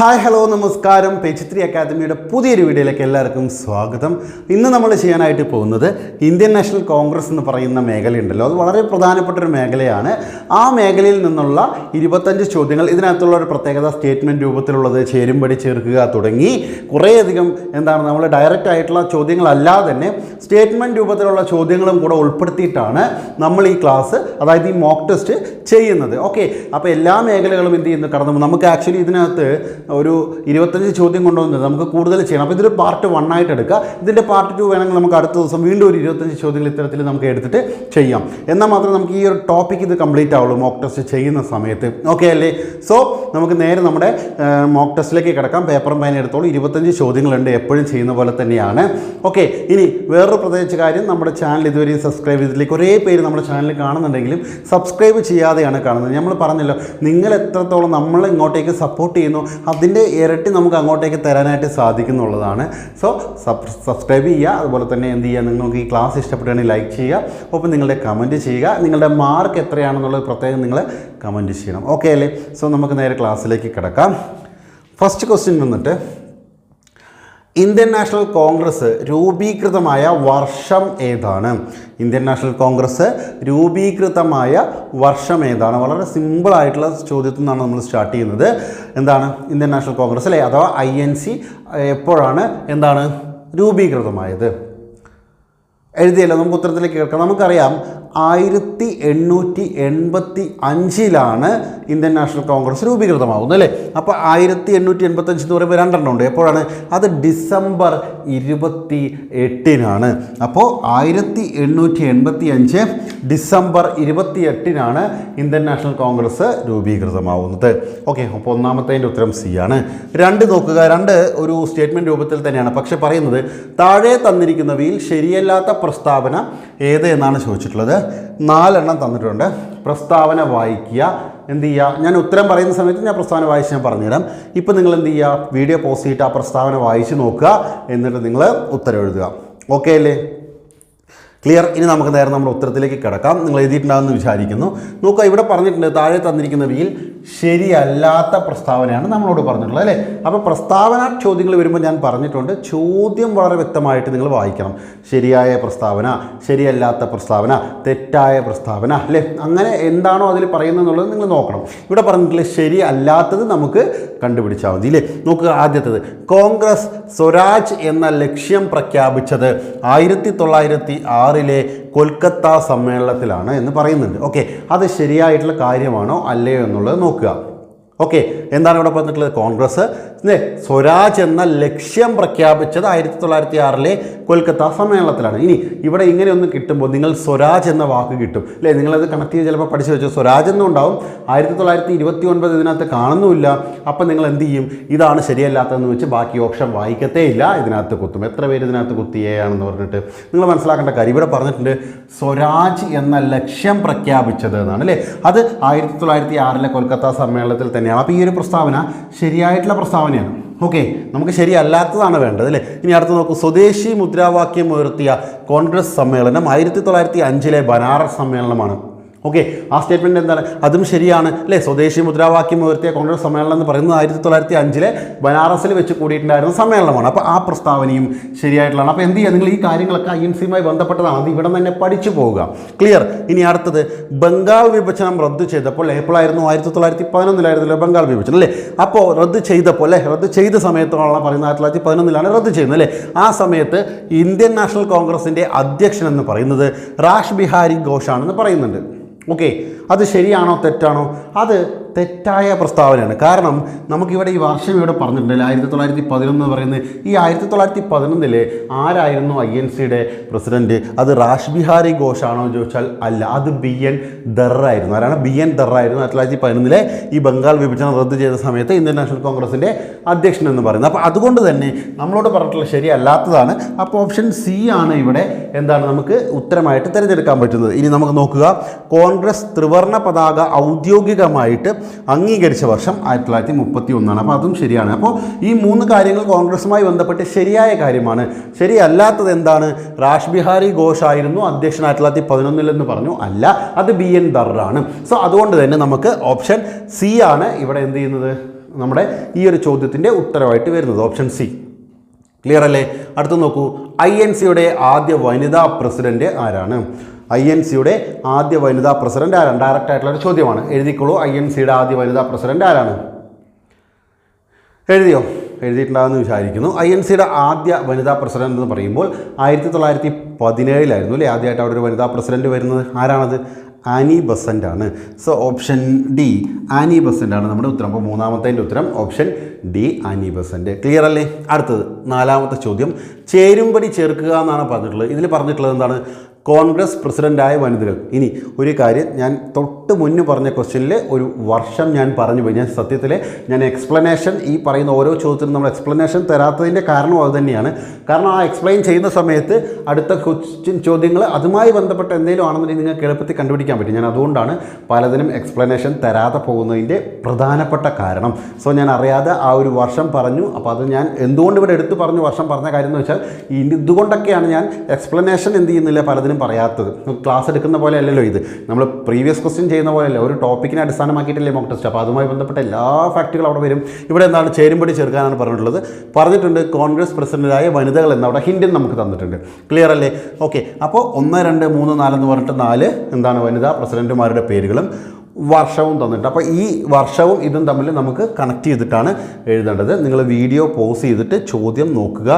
Hi hello നമസ്കാരം. പേച്ചിത്രി അക്കാദമിയുടെ പുതിയൊരു വീഡിയോയിലേക്ക് എല്ലാവർക്കും സ്വാഗതം. ഇന്ന് നമ്മൾ ചെയ്യാനായിട്ട് പോകുന്നത് ഇന്ത്യൻ നാഷണൽ കോൺഗ്രസ് എന്ന് പറയുന്ന മേഖലയുണ്ടല്ലോ. അത് വളരെ പ്രധാനപ്പെട്ട ഒരു മേഖലയാണ്. ആ മേഖലയിൽ നിന്നുള്ള ഇരുപത്തഞ്ച് ചോദ്യങ്ങൾ ഇതിനകത്തുള്ള ഒരു പ്രത്യേകത സ്റ്റേറ്റ്മെന്റ് രൂപത്തിലുള്ളത് ചേരുംപടി ചേർക്കുക തുടങ്ങി. കുറേയധികം എന്താണ് നമ്മൾ ഡയറക്റ്റ് ആയിട്ടുള്ള ചോദ്യങ്ങളല്ലാതെ തന്നെ സ്റ്റേറ്റ്മെന്റ് രൂപത്തിലുള്ള ചോദ്യങ്ങളും കൂടെ ഉൾപ്പെടുത്തിയിട്ടാണ് നമ്മൾ ഈ ക്ലാസ് അതായത് ഈ മോക്ക് ടെസ്റ്റ് ചെയ്യുന്നത്. ഓക്കെ. അപ്പോൾ എല്ലാ മേഖലകളും എന്ത് ചെയ്യുന്നു? കടന്നു നമുക്ക് ആക്ച്വലി ഇതിനകത്ത് ഒരു ഇരുപത്തഞ്ച് ചോദ്യം കൊണ്ടുവന്നത് നമുക്ക് കൂടുതൽ ചെയ്യണം. അപ്പോൾ ഇതൊരു പാർട്ട് വൺ ആയിട്ട് എടുക്കുക. ഇതിന്റെ പാർട്ട് ടു വേണമെങ്കിൽ നമുക്ക് അടുത്ത ദിവസം വീണ്ടും ഒരു ഇരുപത്തഞ്ച് ചോദ്യങ്ങൾ ഇത്തരത്തിൽ നമുക്ക് എടുത്തിട്ട് ചെയ്യാം. എന്നാൽ മാത്രമേ നമുക്ക് ഈ ഒരു ടോപ്പിക് ഇത് കംപ്ലീറ്റ് ആവുള്ളൂ മോക്ക് ടെസ്റ്റ് ചെയ്യുന്ന സമയത്ത്. ഓക്കെ അല്ലേ? സോ നമുക്ക് നേരെ നമ്മുടെ മോക്ക് ടെസ്റ്റിലേക്ക് കിടക്കാം. പേപ്പറും പേന എടുത്തോളൂ. ഇരുപത്തഞ്ച് ചോദ്യങ്ങളുണ്ട് എപ്പോഴും ചെയ്യുന്ന പോലെ തന്നെയാണ്. ഓക്കെ ഇനി വേറൊരു പ്രത്യേകിച്ച് കാര്യം. നമ്മുടെ ചാനൽ ഇതുവരെ സബ്സ്ക്രൈബ് ചെയ്തിട്ടില്ല. കുറേ പേര് നമ്മുടെ ചാനൽ കാണുന്നുണ്ടെങ്കിലും സബ്സ്ക്രൈബ് ചെയ്യാതെയാണ് കാണുന്നത്. നമ്മൾ പറഞ്ഞല്ലോ നിങ്ങൾ എത്രത്തോളം നമ്മൾ ഇങ്ങോട്ടേക്ക് സപ്പോർട്ട് ചെയ്യുന്നു അതിന്റെ ഇരട്ടി നമുക്ക് അങ്ങോട്ടേക്ക് തരാനായിട്ട് സാധിക്കുന്നുള്ളതാണ്. സോ സബ്സ്ക്രൈബ് ചെയ്യുക അതുപോലെ തന്നെ എന്ത് ചെയ്യുക നിങ്ങൾക്ക് ഈ ക്ലാസ് ഇഷ്ടപ്പെടുകയാണെങ്കിൽ ലൈക്ക് ചെയ്യുക ഒപ്പം നിങ്ങളുടെ കമന്റ് ചെയ്യുക. നിങ്ങളുടെ മാർക്ക് എത്രയാണെന്നുള്ളത് പ്രത്യേകം നിങ്ങൾ കമന്റ് ചെയ്യണം. ഓക്കെ അല്ലേ? സോ നമുക്ക് നേരെ ക്ലാസ്സിലേക്ക് കിടക്കാം. ഫസ്റ്റ് ക്വസ്റ്റ്യൻ വന്നിട്ട് ഇന്ത്യൻ നാഷണൽ കോൺഗ്രസ് രൂപീകൃതമായ വർഷം ഏതാണ്? ഇന്ത്യൻ നാഷണൽ കോൺഗ്രസ് രൂപീകൃതമായ വർഷം ഏതാണ്? വളരെ സിമ്പിൾ ആയിട്ടുള്ള ചോദ്യത്തിൽ നിന്നാണ് നമ്മൾ സ്റ്റാർട്ട് ചെയ്യുന്നത്. എന്താണ്? ഇന്ത്യൻ നാഷണൽ കോൺഗ്രസ് അല്ലേ? അഥവാ ഐ എൻ സി എപ്പോഴാണ്? എന്താണ്? രൂപീകൃതമായത്. എഴുതിയല്ലോ? നമുക്ക് ഉത്തരത്തിലേക്ക് കേൾക്കാം. നമുക്കറിയാം ആയിരത്തി എണ്ണൂറ്റി എൺപത്തി അഞ്ചിലാണ് ഇന്ത്യൻ നാഷണൽ കോൺഗ്രസ് രൂപീകൃതമാകുന്നത് അല്ലേ? അപ്പോൾ ആയിരത്തി എണ്ണൂറ്റി എൺപത്തഞ്ച് എന്ന് പറയുമ്പോൾ രണ്ടെണ്ണം ഉണ്ട്. എപ്പോഴാണ്? അത് ഡിസംബർ ഇരുപത്തി എട്ടിനാണ് അപ്പോൾ ആയിരത്തി എണ്ണൂറ്റി എൺപത്തി അഞ്ച് ഡിസംബർ ഇരുപത്തി എട്ടിനാണ് ഇന്ത്യൻ നാഷണൽ കോൺഗ്രസ് രൂപീകൃതമാവുന്നത്. ഓക്കെ അപ്പോൾ ഒന്നാമത്തതിന്റെ ഉത്തരം സി ആണ്. രണ്ട് നോക്കുക. രണ്ട് ഒരു സ്റ്റേറ്റ്മെന്റ് രൂപത്തിൽ തന്നെയാണ്. പക്ഷേ പറയുന്നത് താഴെ തന്നിരിക്കുന്നവയിൽ ശരിയല്ലാത്ത പ്രസ്താവന ഏത് എന്നാണ് ചോദിച്ചിട്ടുള്ളത്? നാലെണ്ണം തന്നിട്ടുണ്ട്. പ്രസ്താവന വായിക്കുക. എന്ത് ചെയ്യുക? ഞാൻ ഉത്തരം പറയുന്ന സമയത്ത് ഞാൻ പ്രസ്താവന വായിച്ച് ഞാൻ പറഞ്ഞുതരാം. ഇപ്പം നിങ്ങൾ എന്ത് ചെയ്യുക? വീഡിയോ പോസ്റ്റ് ചെയ്തിട്ട് ആ പ്രസ്താവന വായിച്ച് നോക്കുക. എന്നിട്ട് നിങ്ങൾ ഉത്തരം എഴുതുക. ഓക്കെ അല്ലേ? ക്ലിയർ ഇനി നമുക്ക് നേരെ നമ്മുടെ ഉത്തരത്തിലേക്ക് കിടക്കാം. നിങ്ങൾ എഴുതിയിട്ടുണ്ടാകുമെന്ന് വിചാരിക്കുന്നു. നോക്കുക ഇവിടെ പറഞ്ഞിട്ടുണ്ട് താഴെ തന്നിരിക്കുന്നവയിൽ ശരിയല്ലാത്ത പ്രസ്താവനയാണ് നമ്മളോട് പറഞ്ഞിട്ടുള്ളത് അല്ലേ? അപ്പോൾ പ്രസ്താവന ചോദ്യങ്ങൾ വരുമ്പോൾ ഞാൻ പറഞ്ഞിട്ടുണ്ട് ചോദ്യം വളരെ വ്യക്തമായിട്ട് നിങ്ങൾ വായിക്കണം. ശരിയായ പ്രസ്താവന ശരിയല്ലാത്ത പ്രസ്താവന തെറ്റായ പ്രസ്താവന അല്ലേ? അങ്ങനെ എന്താണോ അതിൽ പറയുന്നത് എന്നുള്ളത് നിങ്ങൾ നോക്കണം. ഇവിടെ പറഞ്ഞിട്ടുള്ള ശരിയല്ലാത്തത് നമുക്ക് കണ്ടുപിടിച്ചാൽ മതി അല്ലേ നോക്കുക ആദ്യത്തത് കോൺഗ്രസ് സ്വരാജ് എന്ന ലക്ഷ്യം പ്രഖ്യാപിച്ചത് ആയിരത്തി തൊള്ളായിരത്തി ആറിലെ കൊൽക്കത്ത സമ്മേളനത്തിലാണ് എന്ന് പറയുന്നുണ്ട്. ഓക്കെ അത് ശരിയായിട്ടുള്ള കാര്യമാണോ അല്ലയോ എന്നുള്ളത് നോക്കുക. ഓക്കെ എന്താണ് ഇവിടെ പറഞ്ഞിട്ടുള്ളത്? കോൺഗ്രസ് സ്വരാജ് എന്ന ലക്ഷ്യം പ്രഖ്യാപിച്ചത് ആയിരത്തി തൊള്ളായിരത്തി ആറിലെ കൊൽക്കത്ത സമ്മേളനത്തിലാണ്. ഇനി ഇവിടെ ഇങ്ങനെയൊന്ന് കിട്ടുമ്പോൾ നിങ്ങൾ സ്വരാജ് എന്ന വാക്ക് കിട്ടും. അല്ലേ? നിങ്ങളത് കണക്ട് ചെയ്ത് ചിലപ്പോൾ പഠിച്ചു വെച്ചു? സ്വരാജ് എന്നും ഉണ്ടാവും ആയിരത്തി തൊള്ളായിരത്തി ഇരുപത്തി ഒൻപത് ഇതിനകത്ത് കാണുന്നുമില്ല. അപ്പം നിങ്ങൾ എന്ത് ചെയ്യും? ഇതാണ് ശരിയല്ലാത്തതെന്ന് വെച്ച് ബാക്കി ഓപ്ഷൻ വായിക്കത്തേ ഇല്ല. ഇതിനകത്ത് കുത്തും. എത്ര പേര് ഇതിനകത്ത് കുത്തിയാണെന്ന് പറഞ്ഞിട്ട്. നിങ്ങൾ മനസ്സിലാക്കേണ്ട കാര്യം ഇവിടെ പറഞ്ഞിട്ടുണ്ട് സ്വരാജ് എന്ന ലക്ഷ്യം പ്രഖ്യാപിച്ചത് എന്നാണ് അല്ലേ? അത് ആയിരത്തി തൊള്ളായിരത്തി ആറിലെ കൊൽക്കത്ത സമ്മേളനത്തിൽ തന്നെയാണ്. അപ്പോൾ ഈ ഒരു പ്രസ്താവന ശരിയായിട്ടുള്ള പ്രസ്താവനയാണ് ഓക്കെ നമുക്ക് ശരിയല്ലാത്തതാണ് വേണ്ടത് അല്ലേ? ഇനി അടുത്ത് നോക്കൂ. സ്വദേശി മുദ്രാവാക്യം ഉയർത്തിയ കോൺഗ്രസ് സമ്മേളനം ആയിരത്തി തൊള്ളായിരത്തി അഞ്ചിലെ ബനാറസ് സമ്മേളനമാണ്. ഓക്കെ ആ സ്റ്റേറ്റ്മെന്റ് എന്താണ്? അതും ശരിയാണ്. അല്ലേ? സ്വദേശി മുദ്രാവാക്യം ഉയർത്തിയ കോൺഗ്രസ് സമ്മേളനം എന്ന് പറയുന്നത് ആയിരത്തി തൊള്ളായിരത്തി അഞ്ചിലെ ബനാറസിൽ വെച്ച് കൂടിയിട്ടുണ്ടായിരുന്ന സമ്മേളനമാണ്. അപ്പോൾ ആ പ്രസ്താവനയും ശരിയായിട്ടുള്ളതാണ്. അപ്പോൾ എന്ത് ചെയ്യുക നിങ്ങൾ ഈ കാര്യങ്ങളൊക്കെ ഐ എൻ സിയുമായി ബന്ധപ്പെട്ടതാണ്. അത് ഇവിടെ തന്നെ പഠിച്ചു പോവുക. ക്ലിയർ ഇനി അടുത്തത്. ബംഗാൾ വിഭജനം റദ്ദു ചെയ്തപ്പോൾ ഏപ്രിലായിരുന്നു ആയിരത്തി തൊള്ളായിരത്തി പതിനൊന്നിലായിരുന്നല്ലോ ബംഗാൾ വിഭജനം അല്ലേ? അപ്പോൾ റദ്ദ് ചെയ്തപ്പോൾ അല്ലേ? റദ്ദ് ചെയ്ത സമയത്തോളം പറയുന്നത് ആയിരത്തി തൊള്ളായിരത്തി പതിനൊന്നിലാണ് റദ്ദ് ചെയ്യുന്നത് അല്ലേ? ആ സമയത്ത് ഇന്ത്യൻ നാഷണൽ കോൺഗ്രസിന്റെ അധ്യക്ഷൻ എന്ന് പറയുന്നത് റാഷ് ബിഹാരി ഘോഷാണെന്ന് പറയുന്നുണ്ട്. ഓക്കെ അത് ശരിയാണോ തെറ്റാണോ? അത് തെറ്റായ പ്രസ്താവനയാണ്. കാരണം നമുക്കിവിടെ ഈ വർഷം ഇവിടെ പറഞ്ഞിട്ടുണ്ടല്ലോ ആയിരത്തി തൊള്ളായിരത്തി പതിനൊന്ന് പറയുന്നത്. ഈ ആയിരത്തി തൊള്ളായിരത്തി പതിനൊന്നിൽ ആരായിരുന്നു ഐ എൻ സിയുടെ പ്രസിഡന്റ്? അത് റാഷ് ബിഹാരി ഘോഷാണോ എന്ന് ചോദിച്ചാൽ അല്ല അത് ബി എൻ ദറായിരുന്നു. ആരാണ്? ബി എൻ ദറായിരുന്നു ആയിരത്തി തൊള്ളായിരത്തി പതിനൊന്നിലെ ഈ ബംഗാൾ വിഭജനം റദ്ദ് ചെയ്ത സമയത്ത് ഇന്ത്യൻ നാഷണൽ കോൺഗ്രസിന്റെ അധ്യക്ഷൻ എന്ന് പറയുന്നത്. അപ്പോൾ അതുകൊണ്ട് തന്നെ നമ്മളോട് പറഞ്ഞിട്ടുള്ള ശരിയല്ലാത്തതാണ്. അപ്പോൾ ഓപ്ഷൻ സി ആണ് ഇവിടെ എന്താണ് നമുക്ക് ഉത്തരമായിട്ട് തിരഞ്ഞെടുക്കാൻ പറ്റുന്നത്. ഇനി നമുക്ക് നോക്കുക. കോൺഗ്രസ് ത്രിവർണ പതാക ഔദ്യോഗികമായിട്ട് അംഗീകരിച്ച വർഷം ആയിരത്തി തൊള്ളായിരത്തി മുപ്പത്തി ഒന്നാണ് അപ്പോൾ അതും ശരിയാണ്. അപ്പോൾ ഈ മൂന്ന് കാര്യങ്ങൾ കോൺഗ്രസുമായി ബന്ധപ്പെട്ട് ശരിയായ കാര്യമാണ്. ശരിയല്ലാത്തത് എന്താണ്? റാഷ് ബിഹാരി ഘോഷ് ആയിരുന്നു അധ്യക്ഷൻ ആയിരത്തി തൊള്ളായിരത്തി പതിനൊന്നിൽ എന്ന് പറഞ്ഞു. അല്ല അത് ബി എൻ ദറാണ്. സോ അതുകൊണ്ട് തന്നെ നമുക്ക് ഓപ്ഷൻ സി ആണ് ഇവിടെ എന്ത് ചെയ്യുന്നത്? നമ്മുടെ ഈ ഒരു ചോദ്യത്തിന്റെ ഉത്തരവായിട്ട് വരുന്നത്. Option C. ക്ലിയർ അല്ലേ അടുത്ത് നോക്കൂ. ഐ എൻ സിയുടെ ആദ്യ വനിതാ പ്രസിഡന്റ് ആരാണ്? ഐ എൻ സിയുടെ ആദ്യ വനിതാ പ്രസിഡന്റ് ആരാണ്? ഡയറക്റ്റ് ആയിട്ടുള്ള ഒരു ചോദ്യമാണ്. എഴുതിക്കോളൂ. ഐ എൻ സിയുടെ ആദ്യ വനിതാ പ്രസിഡന്റ് ആരാണ്? എഴുതിയോ? എഴുതിയിട്ടുണ്ടാകുമെന്ന് വിചാരിക്കുന്നു. ഐ എൻ സിയുടെ ആദ്യ വനിതാ പ്രസിഡന്റ് എന്ന് പറയുമ്പോൾ ആയിരത്തി തൊള്ളായിരത്തി പതിനേഴിലായിരുന്നു അല്ലേ? ആദ്യമായിട്ട് അവിടെ ഒരു വനിതാ പ്രസിഡന്റ് വരുന്നത്. ആരാണത്? ആനി ബസന്റ് ആണ്. So option D Annie Besant ആണ് നമ്മുടെ ഉത്തരം. അപ്പോൾ മൂന്നാമത്തതിന്റെ ഉത്തരം option D Annie Besant clear അല്ലേ? അടുത്തത് നാലാമത്തെ ചോദ്യം. ചേരുംപടി ചേർക്കുക എന്നാണ് പറഞ്ഞിട്ടുള്ളത്. ഇതിൽ പറഞ്ഞിട്ടുള്ളത് എന്താണ്? കോൺഗ്രസ് പ്രസിഡന്റായ വനിതകൾ. ഇനി ഒരു കാര്യം ഞാൻ തൊട്ട് മുന്നേ പറഞ്ഞ ക്വസ്റ്റ്യനിൽ ഒരു വർഷം ഞാൻ പറഞ്ഞു പോയി. ഞാൻ സത്യത്തിൽ ഞാൻ എക്സ്പ്ലനേഷൻ ഈ പറയുന്ന ഓരോ ചോദ്യത്തിനും നമ്മൾ എക്സ്പ്ലനേഷൻ തരാത്തതിന്റെ കാരണം അത് തന്നെയാണ്. കാരണം ആ എക്സ്പ്ലെയിൻ ചെയ്യുന്ന സമയത്ത് അടുത്ത ക്വസ്റ്റ്യൻ ചോദ്യങ്ങൾ അതുമായി ബന്ധപ്പെട്ട എന്തെങ്കിലും ആണെന്നുണ്ടെങ്കിൽ നിങ്ങൾക്ക് എളുപ്പത്തിൽ കണ്ടുപിടിക്കാൻ പറ്റും. ഞാൻ അതുകൊണ്ടാണ് പലതിനും എക്സ്പ്ലനേഷൻ തരാതെ പോകുന്നതിന്റെ പ്രധാനപ്പെട്ട കാരണം. സോ ഞാൻ അറിയാതെ ആ ഒരു വർഷം പറഞ്ഞു. അപ്പോൾ അത് ഞാൻ എന്തുകൊണ്ട് ഇവിടെ എടുത്തു പറഞ്ഞു വർഷം പറഞ്ഞ കാര്യം എന്ന് വെച്ചാൽ ഇതുകൊണ്ടൊക്കെയാണ് ഞാൻ എക്സ്പ്ലനേഷൻ എന്ത് ചെയ്യുന്നില്ല പലതിനും പറയാത്തത്. ക്ലാസ് എടുക്കുന്ന പോലെ അല്ലല്ലോ ഇത്. നമ്മൾ പ്രീവിയസ് ക്വസ്റ്റ്യൻ ചെയ്യുന്ന പോലെ പോലെയല്ല. ഒരു ടോപ്പിക്കിനെ അടിസ്ഥാനമാക്കിയിട്ടല്ലേ മോക്ക് ടെസ്റ്റ് അപ്പോൾ അതുമായി ബന്ധപ്പെട്ട എല്ലാ ഫാക്റ്റുകളും അവിടെ വരും. ഇവിടെ എന്താണ് ചേരുംപടി ചേർക്കാനാണ് പറഞ്ഞിട്ടുള്ളത്. പറഞ്ഞിട്ടുണ്ട് കോൺഗ്രസ് പ്രസിഡന്റായ വനിതകൾ എന്ന് അവിടെ ഹിൻഡും നമുക്ക് തന്നിട്ടുണ്ട്. ക്ലിയർ അല്ലേ? ഓക്കെ അപ്പോൾ ഒന്ന് രണ്ട് മൂന്ന് നാലെന്ന് പറഞ്ഞിട്ട് നാല് എന്താണ് വനിതാ പ്രസിഡന്റുമാരുടെ പേരുകളും വർഷവും തന്നിട്ട് അപ്പോൾ ഈ വർഷവും ഇതും തമ്മിൽ നമുക്ക് കണക്ട് ചെയ്തിട്ടാണ് എഴുതേണ്ടത്. നിങ്ങൾ വീഡിയോ പോസ് ചെയ്തിട്ട് ചോദ്യം നോക്കുക.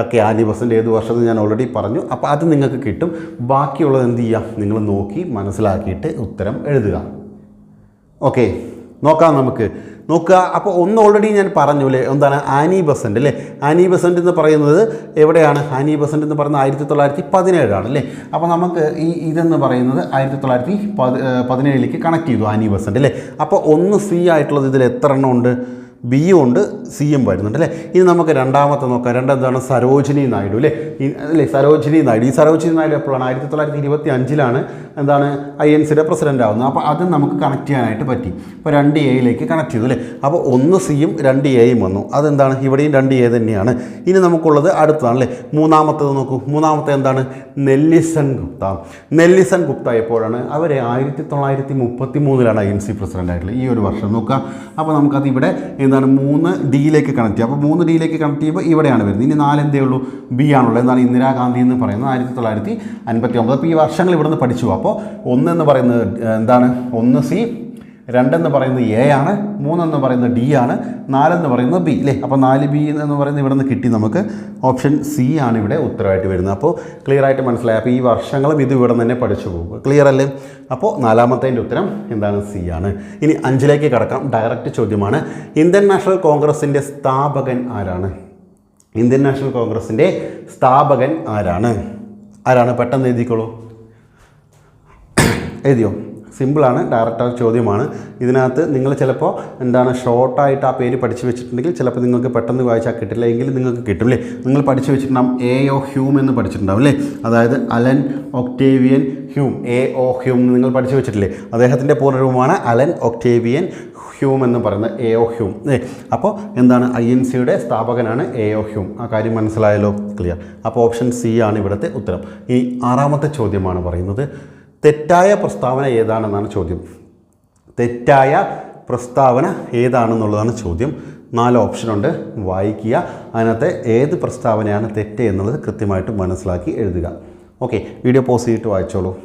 ഓക്കെ ആനി ബസന്റ് ഏത് വർഷം ഞാൻ ഓൾറെഡി പറഞ്ഞു. അപ്പോൾ അത് നിങ്ങൾക്ക് കിട്ടും. ബാക്കിയുള്ളത് എന്ത് ചെയ്യാം? നിങ്ങൾ നോക്കി മനസ്സിലാക്കിയിട്ട് ഉത്തരം എഴുതുക. ഓക്കെ. നോക്കാം നമുക്ക്. നോക്കുക. അപ്പോൾ ഒന്ന് ഓൾറെഡി ഞാൻ പറഞ്ഞു അല്ലേ എന്താണ്? ആനി ബസന്റ് അല്ലേ ആനി ബസന്റ് എന്ന് പറയുന്നത് എവിടെയാണ്? ആനി ബസന്റ് എന്ന് പറയുന്നത് ആയിരത്തി തൊള്ളായിരത്തി പതിനേഴാണ് അല്ലേ അപ്പോൾ നമുക്ക് ഈ ഇതെന്ന് പറയുന്നത് ആയിരത്തി തൊള്ളായിരത്തി പതിനേഴിലേക്ക് കണക്ട് ചെയ്തു ആനി ബസന്റ് അല്ലേ അപ്പോൾ ഒന്ന് സി ആയിട്ടുള്ളത് ഇതിൽ എത്ര എണ്ണം ഉണ്ട്? ബിയും ഉണ്ട് സിയും വരുന്നുണ്ട് അല്ലേ? ഇനി നമുക്ക് രണ്ടാമത്തെ നോക്കാം. രണ്ടെന്താണ്? സരോജിനി നായിഡു അല്ലേ? അല്ലേ സരോജിനി നായിഡു. ഈ സരോജിനി നായിഡു എപ്പോഴാണ്? ആയിരത്തി തൊള്ളായിരത്തി ഇരുപത്തി അഞ്ചിലാണ് എന്താണ്? ഐ എൻ സിയുടെ പ്രസിഡന്റ് ആവുന്നത്. അപ്പോൾ അത് നമുക്ക് കണക്ട് ചെയ്യാനായിട്ട് പറ്റി. അപ്പോൾ രണ്ട് എയിലേക്ക് കണക്ട് ചെയ്തു അല്ലേ? അപ്പോൾ ഒന്ന് സിയും രണ്ട് എയും വന്നു. അതെന്താണ്? ഇവിടെയും രണ്ട് എ തന്നെയാണ്. ഇനി നമുക്കുള്ളത് അടുത്തതാണ് അല്ലേ? മൂന്നാമത്തേത് നോക്കൂ. മൂന്നാമത്തെ എന്താണ്? നെല്ലിസൺ ഗുപ്ത. നെല്ലിസൺ ഗുപ്ത എപ്പോഴാണ്? അവരെ ആയിരത്തി തൊള്ളായിരത്തി മുപ്പത്തി മൂന്നിലാണ് ഐ എൻ സി പ്രസിഡന്റ് ആയിട്ടുള്ളത്. ഈ ഒരു വർഷം നോക്കുക അപ്പോൾ നമുക്കത് ഇവിടെ എന്താണ് മൂന്ന് ഡിയിലേക്ക് കണക്ട് ചെയ്യുക. അപ്പോൾ മൂന്ന് ഡിയിലേക്ക് കണക്ട് ചെയ്യുമ്പോൾ ഇവിടെയാണ് വരുന്നത്. ഇനി നാലെന്തേ ഉള്ളൂ? ബി ആണുള്ളത്. എന്താണ് ഇന്ദിരാഗാന്ധി എന്ന് പറയുന്നത്. ആയിരത്തി തൊള്ളായിരത്തി അൻപത്തി ഒമ്പത് അപ്പോൾ ഈ വർഷങ്ങൾ ഇവിടുന്ന് പഠിച്ചു. അപ്പോൾ ഒന്ന് എന്ന് പറയുന്നത് എന്താണ്? ഒന്ന് സി രണ്ടെന്ന് പറയുന്നത് എ ആണ് മൂന്നെന്ന് പറയുന്നത് ഡി ആണ് നാലെന്ന് പറയുന്നത് ബി അല്ലേ അപ്പോൾ നാല് ബി എന്ന് പറയുന്നത് ഇവിടെ നിന്ന് കിട്ടി നമുക്ക്. ഓപ്ഷൻ സി ആണ് ഇവിടെ ഉത്തരമായിട്ട് വരുന്നത്. അപ്പോൾ ക്ലിയർ ആയിട്ട് മനസ്സിലായി. അപ്പോൾ ഈ വർഷങ്ങളും ഇത് ഇവിടെ തന്നെ പഠിച്ചു പോകും. ക്ലിയർ അല്ലേ? അപ്പോൾ നാലാമത്തതിന്റെ ഉത്തരം എന്താണ്? സി ആണ്. ഇനി അഞ്ചിലേക്ക് കടക്കാം. ഡയറക്റ്റ് ചോദ്യമാണ്. ഇന്ത്യൻ നാഷണൽ കോൺഗ്രസിന്റെ സ്ഥാപകൻ ആരാണ്? ഇന്ത്യൻ നാഷണൽ കോൺഗ്രസിന്റെ സ്ഥാപകൻ ആരാണ്? ആരാണ്? പെട്ടെന്ന് എഴുതിക്കോളൂ. എഴുതിയോ? സിമ്പിളാണ് ഡയറക്റ്റ് ചോദ്യമാണ്. ഇതിനകത്ത് നിങ്ങൾ ചിലപ്പോൾ എന്താണ് ഷോർട്ടായിട്ട് ആ പേര് പഠിച്ചു വെച്ചിട്ടുണ്ടെങ്കിൽ ചിലപ്പോൾ നിങ്ങൾക്ക് പെട്ടെന്ന് വായിച്ചാൽ കിട്ടില്ല എങ്കിൽ നിങ്ങൾക്ക് കിട്ടും അല്ലേ നിങ്ങൾ പഠിച്ചു വെച്ചിട്ടുണ്ടാവും എ ഒ ഹ്യൂം എന്ന് പഠിച്ചിട്ടുണ്ടാവും അല്ലേ അതായത് Allan Octavian Hume A O Hume നിങ്ങൾ പഠിച്ചു വെച്ചിട്ടില്ലേ? അദ്ദേഹത്തിന്റെ പൂർണരൂപമാണ് അലൻ ഒക്ടേവിയൻ ഹ്യൂം എന്ന് പറയുന്നത് എ ഒ ഹ്യൂം ഏ അപ്പോൾ എന്താണ് ഐ എൻ സിയുടെ സ്ഥാപകനാണ് എ ഒ ഹ്യൂം ആ കാര്യം മനസ്സിലായല്ലോ ക്ലിയർ അപ്പോൾ ഓപ്ഷൻ സി ആണ് ഇവിടുത്തെ ഉത്തരം. ഇനി ആറാമത്തെ ചോദ്യമാണ് പറയുന്നത്. തെറ്റായ പ്രസ്താവന ഏതാണെന്നാണ് ചോദ്യം. തെറ്റായ പ്രസ്താവന ഏതാണെന്നുള്ളതാണ് ചോദ്യം. നാല് ഓപ്ഷനുണ്ട് വായിക്കുക. അതിനകത്ത് ഏത് പ്രസ്താവനയാണ് തെറ്റ് എന്നുള്ളത് കൃത്യമായിട്ട് മനസ്സിലാക്കി എഴുതുക. ഓക്കെ വീഡിയോ പോസ് ചെയ്തിട്ട് വായിച്ചോളൂ.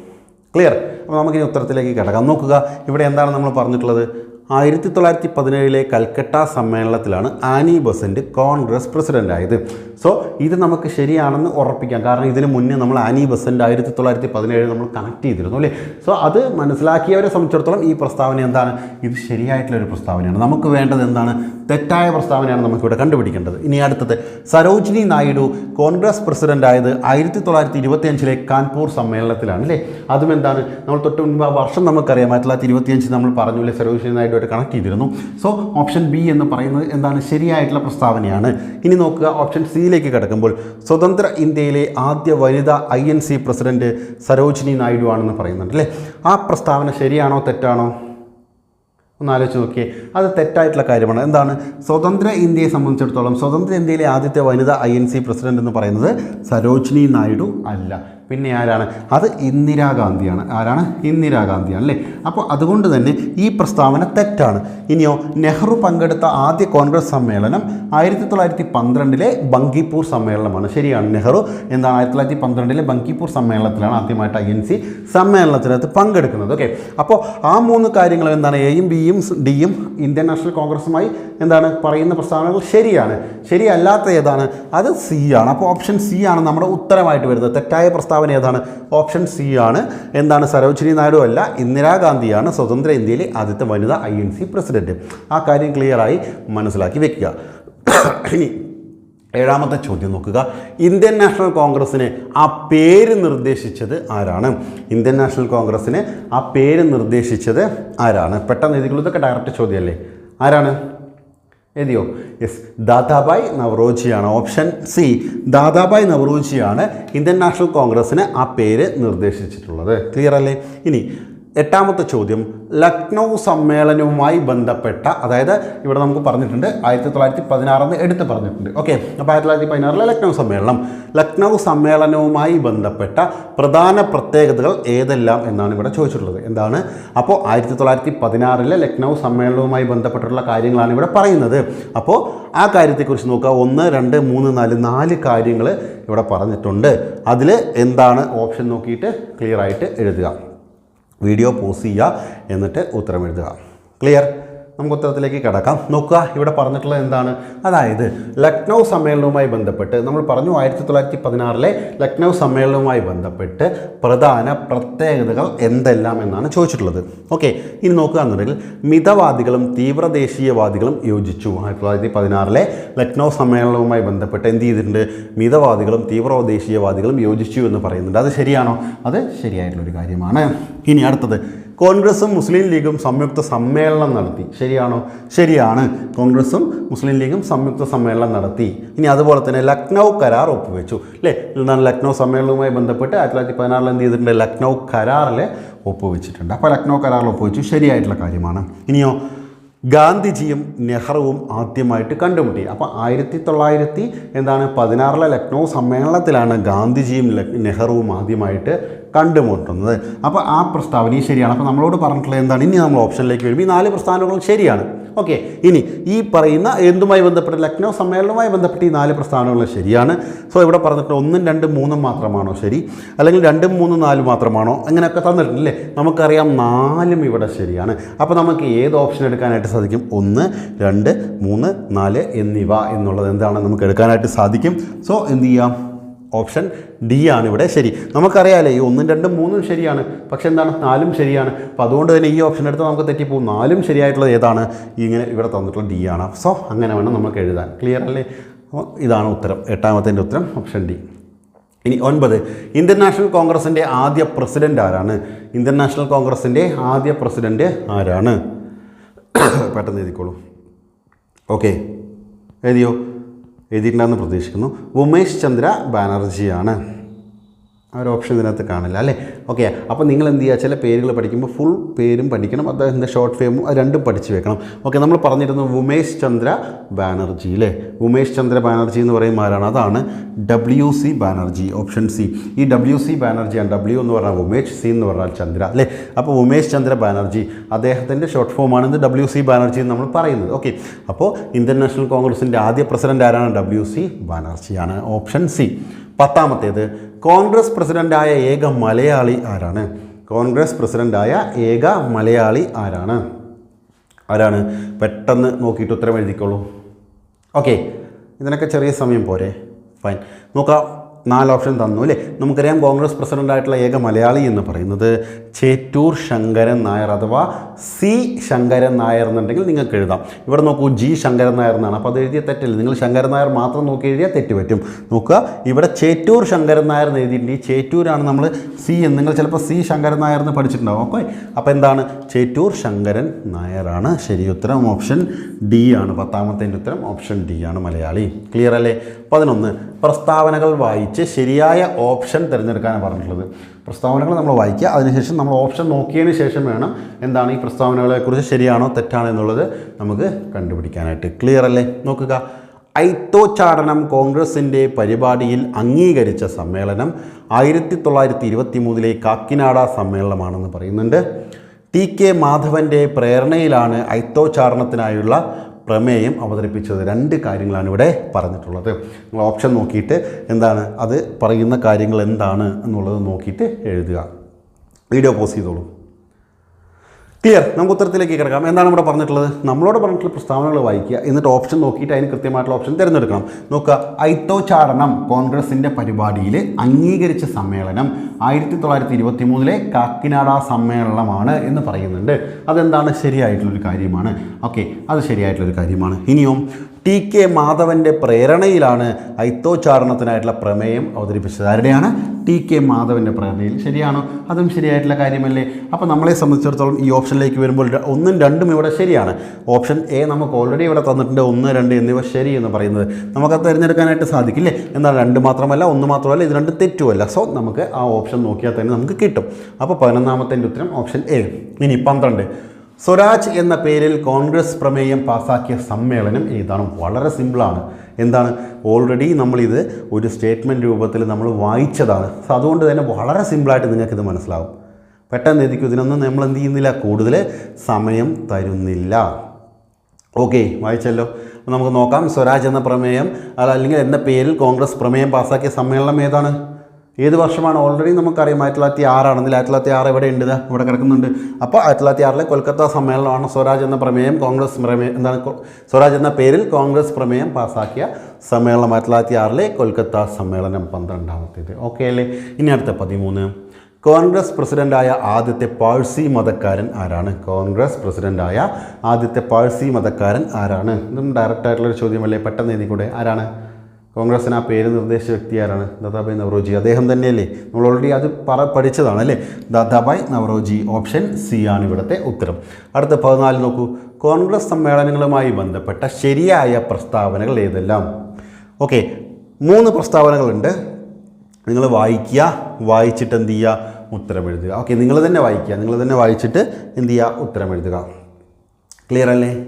ക്ലിയർ അപ്പോൾ നമുക്കിനി ഉത്തരത്തിലേക്ക് കിടക്കാം. നോക്കുക. ഇവിടെ എന്താണ് നമ്മൾ പറഞ്ഞിട്ടുള്ളത്? ആയിരത്തി തൊള്ളായിരത്തി പതിനേഴിലെ കൽക്കട്ട സമ്മേളനത്തിലാണ് ആനി ബസന്റ് കോൺഗ്രസ് പ്രസിഡന്റ് ആയത് സോ ഇത് നമുക്ക് ശരിയാണെന്ന് ഉറപ്പിക്കാം. കാരണം ഇതിന് മുന്നേ നമ്മൾ ആനി ബസന്റ് ആയിരത്തി തൊള്ളായിരത്തി പതിനേഴ് നമ്മൾ കണക്ട് ചെയ്തിരുന്നു അല്ലേ? സോ അത് മനസ്സിലാക്കിയവരെ സംബന്ധിച്ചിടത്തോളം ഈ പ്രസ്താവന എന്താണ്? ഇത് ശരിയായിട്ടുള്ള ഒരു പ്രസ്താവനയാണ്. നമുക്ക് വേണ്ടത് എന്താണ്? തെറ്റായ പ്രസ്താവനയാണ് നമുക്കിവിടെ കണ്ടുപിടിക്കേണ്ടത്. ഇനി അടുത്തത് സരോജിനി നായിഡു കോൺഗ്രസ് പ്രസിഡന്റ് ആയത് ആയിരത്തി തൊള്ളായിരത്തി ഇരുപത്തി അഞ്ചിലെ കാൺപൂർ സമ്മേളനത്തിലാണ് അല്ലേ? അതും എന്താണ്? നമ്മൾ തൊട്ട് മുൻപ് ആ വർഷം നമുക്കറിയാം ആയിരത്തി തൊള്ളായിരത്തി ഇരുപത്തിയഞ്ച് നമ്മൾ പറഞ്ഞു അല്ലേ സരോജിനി നായിഡുമായിട്ട് കണക്ട് ചെയ്തിരുന്നു. സോ ഓപ്ഷൻ ബി എന്ന് പറയുന്നത് എന്താണ്? ശരിയായിട്ടുള്ള പ്രസ്താവനയാണ്. ഇനി നോക്കുക ഓപ്ഷൻ സിയിലേക്ക് കിടക്കുമ്പോൾ സ്വതന്ത്ര ഇന്ത്യയിലെ ആദ്യ വനിതാ I N C president Sarojini Naidu ആണെന്ന് പറയുന്നുണ്ട് അല്ലേ? ആ പ്രസ്താവന ശരിയാണോ തെറ്റാണോ? ഒന്ന് ആലോചിച്ച് നോക്കിയേ. അത് തെറ്റായിട്ടുള്ള കാര്യമാണ്. എന്താണ്? സ്വതന്ത്ര ഇന്ത്യയെ സംബന്ധിച്ചിടത്തോളം സ്വതന്ത്ര ഇന്ത്യയിലെ ആദ്യത്തെ വനിതാ ഐ എൻ സി പ്രസിഡന്റ് എന്ന് പറയുന്നത് സരോജിനി നായിഡു അല്ല. പിന്നെ ആരാണ്? അത് ഇന്ദിരാഗാന്ധിയാണ്. ആരാണ്? ഇന്ദിരാഗാന്ധിയാണ് അല്ലേ? അപ്പോൾ അതുകൊണ്ട് തന്നെ ഈ പ്രസ്താവന തെറ്റാണ്. ഇനിയോ നെഹ്റു പങ്കെടുത്ത ആദ്യ കോൺഗ്രസ് സമ്മേളനം ആയിരത്തി തൊള്ളായിരത്തി പന്ത്രണ്ടിലെ ബങ്കിപ്പൂർ സമ്മേളനമാണ്. ശരിയാണ് നെഹ്റു. എന്താ ആയിരത്തി തൊള്ളായിരത്തി പന്ത്രണ്ടിലെ ബങ്കിപ്പൂർ സമ്മേളനത്തിലാണ് ആദ്യമായിട്ട് ഐ എൻ സി സമ്മേളനത്തിനകത്ത് പങ്കെടുക്കുന്നത് ഓക്കെ? അപ്പോൾ ആ മൂന്ന് കാര്യങ്ങൾ എന്താണ്? എയും ബിയും ഡിയും ഇന്ത്യൻ നാഷണൽ കോൺഗ്രസുമായി എന്താണ് പറയുന്ന പ്രസ്താവനകൾ ശരിയാണ്. ശരിയല്ലാത്ത ഏതാണ്? അത് സി ആണ്. അപ്പോൾ ഓപ്ഷൻ സി ആണ് നമ്മുടെ ഉത്തരമായിട്ട് വരുന്നത്. തെറ്റായ പ്രസ്താവന ഏതാണ്? ഓപ്ഷൻ സി ആണ്. എന്താണ്? സരോജിനി നായിഡു അല്ല ഇന്ദിരാഗാന്ധിയാണ് സ്വതന്ത്ര ഇന്ത്യയിലെ ആദ്യത്തെ വനിതാ ഐ എൻ സി പ്രസിഡന്റ്. ആ കാര്യം ക്ലിയറായി മനസ്സിലാക്കി വെക്കുക. ഇനി ഏഴാമത്തെ ചോദ്യം നോക്കുക. ഇന്ത്യൻ നാഷണൽ കോൺഗ്രസ്സിന് ആ പേര് നിർദ്ദേശിച്ചത് ആരാണ്? ഇന്ത്യൻ നാഷണൽ കോൺഗ്രസ്സിന് ആ പേര് നിർദ്ദേശിച്ചത് ആരാണ്? പെട്ടെന്ന് എഴുതിക്കുള്ളൂ. ഇതൊക്കെ ഡയറക്റ്റ് ചോദ്യമല്ലേ? ആരാണ്? എഴുതിയോ യെസ് ദാദാബായ് നവറോജിയാണ് ഓപ്ഷൻ സി. ദാദാബായ് നവറോജിയാണ് ഇന്ത്യൻ നാഷണൽ കോൺഗ്രസ്സിന് ആ പേര് നിർദ്ദേശിച്ചിട്ടുള്ളത്. ക്ലിയർ അല്ലേ? ഇനി എട്ടാമത്തെ ചോദ്യം ലക്നൗ സമ്മേളനവുമായി ബന്ധപ്പെട്ട അതായത് ഇവിടെ നമുക്ക് പറഞ്ഞിട്ടുണ്ട് ആയിരത്തി തൊള്ളായിരത്തി പതിനാറെന്ന് എടുത്ത് പറഞ്ഞിട്ടുണ്ട്. ഓക്കെ അപ്പോൾ ആയിരത്തി തൊള്ളായിരത്തി പതിനാറിലെ ലക്നൗ സമ്മേളനം. ലക്നൗ സമ്മേളനവുമായി ബന്ധപ്പെട്ട പ്രധാന പ്രത്യേകതകൾ ഏതെല്ലാം എന്നാണ് ഇവിടെ ചോദിച്ചിട്ടുള്ളത്. എന്താണ്? അപ്പോൾ ആയിരത്തി തൊള്ളായിരത്തി പതിനാറിലെ ലക്നൗ സമ്മേളനവുമായി ബന്ധപ്പെട്ടിട്ടുള്ള കാര്യങ്ങളാണ് ഇവിടെ പറയുന്നത്. അപ്പോൾ ആ കാര്യത്തെക്കുറിച്ച് നോക്കുക. ഒന്ന് രണ്ട് മൂന്ന് നാല് നാല് കാര്യങ്ങൾ ഇവിടെ പറഞ്ഞിട്ടുണ്ട്. അതിൽ എന്താണ് ഓപ്ഷൻ നോക്കിയിട്ട് ക്ലിയർ ആയിട്ട് എഴുതുക. വീഡിയോ പോസ് ചെയ്യുക എന്നിട്ട് ഉത്തരം എഴുതുക. ക്ലിയർ നമുക്ക് ഉത്തരത്തിലേക്ക് കിടക്കാം. നോക്കുക ഇവിടെ പറഞ്ഞിട്ടുള്ളത് എന്താണ്? അതായത് ലക്നൗ സമ്മേളനവുമായി ബന്ധപ്പെട്ട് നമ്മൾ പറഞ്ഞു ആയിരത്തി തൊള്ളായിരത്തി പതിനാറിലെ ലക്നൗ സമ്മേളനവുമായി ബന്ധപ്പെട്ട് പ്രധാന പ്രത്യേകതകൾ എന്തെല്ലാം എന്നാണ് ചോദിച്ചിട്ടുള്ളത്. ഓക്കെ ഇനി നോക്കുക എന്നുണ്ടെങ്കിൽ മിതവാദികളും തീവ്രദേശീയവാദികളും യോജിച്ചു. ആയിരത്തി തൊള്ളായിരത്തി പതിനാറിലെ ലക്നൗ സമ്മേളനവുമായി ബന്ധപ്പെട്ട് എന്ത് ചെയ്തിട്ടുണ്ട്? മിതവാദികളും തീവ്രദേശീയവാദികളും യോജിച്ചു എന്ന് പറയുന്നുണ്ട്. അത് ശരിയാണോ? അത് ശരിയായിട്ടുള്ളൊരു കാര്യമാണ്. ഇനി അടുത്തത് കോൺഗ്രസും മുസ്ലിം ലീഗും സംയുക്ത സമ്മേളനം നടത്തി. ശരിയാണോ? ശരിയാണ്. കോൺഗ്രസും മുസ്ലിം ലീഗും സംയുക്ത സമ്മേളനം നടത്തി. ഇനി അതുപോലെ തന്നെ ലക്നൗ കരാർ ഒപ്പുവെച്ചു. അല്ലേ എന്താണ് ലക്നൗ സമ്മേളനവുമായി ബന്ധപ്പെട്ട് ആയിരത്തി തൊള്ളായിരത്തി പതിനാറിൽ എന്ത് ചെയ്തിട്ടുണ്ട്? ലക്നൗ കരാറിൽ ഒപ്പുവെച്ചിട്ടുണ്ട്. അപ്പോൾ ലക്നൗ കരാറിൽ ഒപ്പുവെച്ചു. ശരിയായിട്ടുള്ള കാര്യമാണ്. ഇനിയോ ഗാന്ധിജിയും നെഹ്റുവും ആദ്യമായിട്ട് കണ്ടുമുട്ടി. അപ്പോൾ ആയിരത്തി തൊള്ളായിരത്തി എന്താണ് പതിനാറിലെ ലക്നൗ സമ്മേളനത്തിലാണ് ഗാന്ധിജിയും നെഹ്റുവും ആദ്യമായിട്ട് കണ്ടുമുട്ടുന്നത്. അപ്പോൾ ആ പ്രസ്താവന ശരിയാണ്. അപ്പോൾ നമ്മളോട് പറഞ്ഞിട്ടുള്ളത് എന്താണ്? ഇനി നമ്മൾ ഓപ്ഷനിലേക്ക് വരും ഈ നാല് പ്രസ്താവനകളും ശരിയാണ്. ഓക്കെ. ഇനി ഈ പറയുന്ന എന്തുമായി ബന്ധപ്പെട്ട്? ലക്നൗ സമ്മേളനവുമായി ബന്ധപ്പെട്ട് ഈ നാല് പ്രസ്താവനകൾ ശരിയാണ്. സോ ഇവിടെ പറഞ്ഞിട്ട് ഒന്നും രണ്ടും മൂന്നും മാത്രമാണോ ശരി? അല്ലെങ്കിൽ രണ്ടും മൂന്നും നാലും മാത്രമാണോ? അങ്ങനെയൊക്കെ തന്നിട്ടുണ്ടല്ലേ നമുക്കറിയാം നാലും ഇവിടെ ശരിയാണ്. അപ്പോൾ നമുക്ക് ഏത് ഓപ്ഷൻ എടുക്കാനായിട്ട് സാധിക്കും? ഒന്ന് രണ്ട് മൂന്ന് നാല് എന്നിവ എന്നുള്ളത് എന്താണ് നമുക്ക് എടുക്കാനായിട്ട് സാധിക്കും. സോ എന്ത് ചെയ്യാം? ഓപ്ഷൻ ഡി ആണ് ഇവിടെ ശരി. നമുക്കറിയാലേ ഈ ഒന്നും രണ്ടും മൂന്നും ശരിയാണ് പക്ഷെ എന്താണ്? നാലും ശരിയാണ്. അപ്പോൾ അതുകൊണ്ട് തന്നെ ഈ ഓപ്ഷൻ എടുത്ത് നമുക്ക് തെറ്റിപ്പോകും നാലും ശരിയായിട്ടുള്ളത് ഏതാണ്? ഇങ്ങനെ ഇവിടെ തന്നിട്ടുള്ള ഡി ആണ്. സോ അങ്ങനെ വേണം നമുക്ക് എഴുതാൻ. ക്ലിയർ അല്ലേ? ഇതാണ് ഉത്തരം. എട്ടാമത്തിന്റെ ഉത്തരം ഓപ്ഷൻ ഡി. ഇനി ഒൻപത്. ഇന്ത്യൻ നാഷണൽ കോൺഗ്രസിന്റെ ആദ്യ പ്രസിഡന്റ് ആരാണ്? ഇന്ത്യൻ നാഷണൽ കോൺഗ്രസിന്റെ ആദ്യ പ്രസിഡന്റ് ആരാണ്? പെട്ടെന്ന് എഴുതിക്കോളൂ. ഓക്കെ. എഴുതിയോ? എഴുതിയിട്ടുണ്ടെന്ന് പ്രതീക്ഷിക്കുന്നു. ഉമേഷ് ചന്ദ്ര ബാനർജിയാണ്. ആ ഒരു ഓപ്ഷൻ ഇതിനകത്ത് കാണില്ല അല്ലേ? ഓക്കെ അപ്പോൾ നിങ്ങൾ എന്ത് ചെയ്യുക ചില പേരുകൾ പഠിക്കുമ്പോൾ ഫുൾ പേരും പഠിക്കണം അദ്ദേഹത്തിന്റെ ഷോർട്ട് ഫേമും രണ്ടും പഠിച്ചു വെക്കണം. ഓക്കെ നമ്മൾ പറഞ്ഞിരുന്നു ഉമേഷ് ചന്ദ്ര ബാനർജി അല്ലേ? ഉമേഷ് ചന്ദ്ര ബാനർജി എന്ന് പറയുന്ന ആരാണ്? അതാണ് W C Banerjee option C ഈ ഡബ്ല്യു സി ബാനർജിയാണ് ഡബ്ല്യു എന്ന് പറഞ്ഞാൽ ഉമേഷ് സി എന്ന് പറഞ്ഞാൽ ചന്ദ്ര അല്ലേ? അപ്പോൾ ഉമേഷ് ചന്ദ്ര ബാനർജി അദ്ദേഹത്തിന്റെ ഷോർട്ട് ഫോമാണ് ഇത് ഡബ്ല്യു സി ബാനർജി എന്ന് നമ്മൾ പറയുന്നത്. ഓക്കെ അപ്പോൾ ഇന്ത്യൻ നാഷണൽ കോൺഗ്രസിന്റെ ആദ്യ പ്രസിഡന്റ് ആരാണ്? ഡബ്ല്യു സി ബാനർജിയാണ് ഓപ്ഷൻ സി പത്താമത്തേത് കോൺഗ്രസ് പ്രസിഡന്റായ ഏക മലയാളി ആരാണ്? കോൺഗ്രസ് പ്രസിഡന്റായ ഏക മലയാളി ആരാണ്? ആരാണ്? പെട്ടെന്ന് നോക്കിയിട്ട് ഉത്തരം എഴുതിക്കോളൂ. ഓക്കെ ഇതിനൊക്കെ ചെറിയ സമയം പോരെ. ഫൈൻ. നോക്കാം. നാല് ഓപ്ഷൻ തന്നു അല്ലേ? നമുക്കറിയാം കോൺഗ്രസ് പ്രസിഡന്റായിട്ടുള്ള ഏക മലയാളി എന്ന് പറയുന്നത് ചേറ്റൂർ ശങ്കരൻ നായർ അഥവാ സി ശങ്കരൻ നായർ എന്നുണ്ടെങ്കിൽ നിങ്ങൾക്ക് എഴുതാം. ഇവിടെ നോക്കൂ ജി ശങ്കരൻ നായർ എന്നാണ്. അപ്പോൾ അത് എഴുതിയ തെറ്റല്ലേ? നിങ്ങൾ ശങ്കരൻ നായർ മാത്രം നോക്കി എഴുതിയാൽ തെറ്റ് പറ്റും. നോക്കുക ഇവിടെ ചേറ്റൂർ ശങ്കരൻ നായർ എന്ന് എഴുതിയിട്ടുണ്ട്. ഈ ചേറ്റൂരാണ് നമ്മൾ സി എന്ന്. നിങ്ങൾ ചിലപ്പോൾ സി ശങ്കരൻ നായർ എന്ന് പഠിച്ചിട്ടുണ്ടാവും. ഓക്കെ? അപ്പോൾ എന്താണ്? ചേറ്റൂർ ശങ്കരൻ നായരാണ്. ശരി ഉത്തരം ഓപ്ഷൻ ഡി ആണ്. പത്താമത്തെ ഉത്തരം ഓപ്ഷൻ ഡി ആണ് മലയാളി. ക്ലിയർ അല്ലേ? പതിനൊന്ന് പ്രസ്താവനകൾ വായിച്ച് ശരിയായ ഓപ്ഷൻ തിരഞ്ഞെടുക്കാനാണ് പറഞ്ഞിട്ടുള്ളത്. പ്രസ്താവനകൾ നമ്മൾ വായിക്കുക അതിനുശേഷം നമ്മൾ ഓപ്ഷൻ നോക്കിയതിന് ശേഷം വേണം എന്താണ് ഈ പ്രസ്താവനകളെക്കുറിച്ച് ശരിയാണോ തെറ്റാണോ എന്നുള്ളത് നമുക്ക് കണ്ടുപിടിക്കാനായിട്ട്. ക്ലിയർ അല്ലേ? നോക്കുക. ഐത്തോച്ചാടനം കോൺഗ്രസിന്റെ പരിപാടിയിൽ അംഗീകരിച്ച സമ്മേളനം ആയിരത്തി തൊള്ളായിരത്തി ഇരുപത്തി മൂന്നിലെ കാക്കിനാട സമ്മേളനമാണെന്ന് പറയുന്നുണ്ട്. ടി കെ മാധവന്റെ പ്രേരണയിലാണ് ഐത്തോച്ചാരണത്തിനായുള്ള പ്രമേയം അവതരിപ്പിച്ചത് രണ്ട് കാര്യങ്ങളാണ് ഇവിടെ പറഞ്ഞിട്ടുള്ളത്. നിങ്ങൾ ഓപ്ഷൻ നോക്കിയിട്ട് എന്താണ് അത് പറയുന്ന കാര്യങ്ങൾ എന്താണ് എന്നുള്ളത് നോക്കിയിട്ട് എഴുതുക. വീഡിയോ പോസ് ചെയ്തോളൂ. ക്ലിയർ നമുക്ക് ഉത്തരത്തിലേക്ക് കിടക്കാം. എന്താണ് ഇവിടെ പറഞ്ഞിട്ടുള്ളത്? നമ്മളോട് പറഞ്ഞിട്ടുള്ള പ്രസ്താവനകൾ വായിക്കുക. എന്നിട്ട് ഓപ്ഷൻ നോക്കിയിട്ട് അതിന് കൃത്യമായിട്ടുള്ള ഓപ്ഷൻ തിരഞ്ഞെടുക്കണം. നോക്കുക. ഐത്തോച്ചാടനം കോൺഗ്രസിന്റെ പരിപാടിയിൽ അംഗീകരിച്ച സമ്മേളനം ആയിരത്തി തൊള്ളായിരത്തി ഇരുപത്തി മൂന്നിലെ കാക്കിനാട സമ്മേളനമാണ് എന്ന് പറയുന്നുണ്ട്. അതെന്താണ്? ശരിയായിട്ടുള്ളൊരു കാര്യമാണ്. ഓക്കെ അത് ശരിയായിട്ടുള്ളൊരു കാര്യമാണ്. ഇനിയും ടി കെ മാധവന്റെ പ്രേരണയിലാണ് ഐത്തോച്ചാരണത്തിനായിട്ടുള്ള പ്രമേയം അവതരിപ്പിച്ചത്. ആരുടെയാണ്? ടി കെ മാധവന്റെ പ്രേരണയിൽ. ശരിയാണോ? അതും ശരിയായിട്ടുള്ള കാര്യമല്ലേ? അപ്പോൾ നമ്മളെ സംബന്ധിച്ചിടത്തോളം ഈ ഓപ്ഷനിലേക്ക് വരുമ്പോൾ ഒന്നും രണ്ടും ഇവിടെ ശരിയാണ്. ഓപ്ഷൻ എ നമുക്ക് ഓൾറെഡി ഇവിടെ തന്നിട്ടുണ്ട്. ഒന്ന് രണ്ട് എന്നിവ ശരി എന്ന് പറയുന്നത് നമുക്കത് തിരഞ്ഞെടുക്കാനായിട്ട് സാധിക്കില്ലേ? എന്നാൽ രണ്ട് മാത്രമല്ല ഒന്ന് മാത്രമല്ല ഇത് രണ്ട് തെറ്റുമല്ല. സോ നമുക്ക് ആ ഓപ്ഷൻ നോക്കിയാൽ തന്നെ നമുക്ക് കിട്ടും. അപ്പോൾ പതിനൊന്നാമത്തെ ഉത്തരം ഓപ്ഷൻ എ. ഇനി പന്ത്രണ്ട്. സ്വരാജ് എന്ന പേരിൽ കോൺഗ്രസ് പ്രമേയം പാസാക്കിയ സമ്മേളനം ഏതാണ് വളരെ സിമ്പിളാണ്. എന്താണ്? ഓൾറെഡി നമ്മളിത് ഒരു സ്റ്റേറ്റ്മെന്റ് രൂപത്തിൽ നമ്മൾ വായിച്ചതാണ്. അതുകൊണ്ട് തന്നെ വളരെ സിമ്പിളായിട്ട് നിങ്ങൾക്കിത് മനസ്സിലാവും. പെട്ടെന്ന് എത്തിക്കും ഇതിനൊന്നും നമ്മൾ എന്ത് ചെയ്യുന്നില്ല. കൂടുതൽ സമയം തരുന്നില്ല. ഓക്കെ വായിച്ചല്ലോ. നമുക്ക് നോക്കാം. സ്വരാജ് എന്ന പ്രമേയം അല്ലെങ്കിൽ എന്ന പേരിൽ കോൺഗ്രസ് പ്രമേയം പാസാക്കിയ സമ്മേളനം ഏതാണ്? ഏത് വർഷമാണ്? ഓൾറെഡി നമുക്കറിയാം. ആയിരത്തി തൊള്ളായിരത്തി ആറാണെന്നിൽ ആയിരത്തി തൊള്ളായിരത്തി ആറ് ഇവിടെ ഉണ്ട് ഇവിടെ കിടക്കുന്നുണ്ട്. അപ്പോൾ ആയിരത്തി തൊള്ളായിരത്തി ആറിലെ കൊൽക്കത്ത സമ്മേളനമാണ് സ്വരാജ് എന്ന പ്രമേയം കോൺഗ്രസ് പ്രമേയം എന്താണ് സ്വരാജ് എന്ന പേരിൽ കോൺഗ്രസ് പ്രമേയം പാസ്സാക്കിയ സമ്മേളനം ആയിരത്തി തൊള്ളായിരത്തി ആറിലെ കൊൽക്കത്ത സമ്മേളനം പന്ത്രണ്ടാമത്തേത്. ഓക്കെ അല്ലേ? ഇനി അടുത്ത പതിമൂന്ന്. കോൺഗ്രസ് പ്രസിഡന്റായ ആദ്യത്തെ പാഴ്സി മതക്കാരൻ ആരാണ്? കോൺഗ്രസ് പ്രസിഡന്റായ ആദ്യത്തെ പാഴ്സി മതക്കാരൻ ആരാണ്? ഇതും ഡയറക്റ്റ് ആയിട്ടുള്ളൊരു ചോദ്യമല്ലേ? പെട്ടെന്ന് എഴുതിക്കൂടെ ആരാണ്? കോൺഗ്രസിന് ആ പേര് നിർദ്ദേശിച്ച വ്യക്തി ആരാണ്? ദാദാബായ് നവറോജി. അദ്ദേഹം തന്നെയല്ലേ? നമ്മൾ ഓൾറെഡി അത് പറ പഠിച്ചതാണ് അല്ലേ? ദാദാബായ് നവറോജി ഓപ്ഷൻ സി ആണ് ഇവിടുത്തെ ഉത്തരം. അടുത്ത പതിനാല് നോക്കൂ. കോൺഗ്രസ് സമ്മേളനങ്ങളുമായി ബന്ധപ്പെട്ട ശരിയായ പ്രസ്താവനകൾ ഏതെല്ലാം? ഓക്കെ മൂന്ന് പ്രസ്താവനകളുണ്ട്. നിങ്ങൾ വായിക്കുക വായിച്ചിട്ട് എന്ത് ചെയ്യുക? ഉത്തരം എഴുതുക. ഓക്കെ നിങ്ങൾ തന്നെ വായിക്കുക. നിങ്ങൾ തന്നെ വായിച്ചിട്ട് എന്ത് ചെയ്യുക? ഉത്തരം എഴുതുക. ക്ലിയർ അല്ലേ?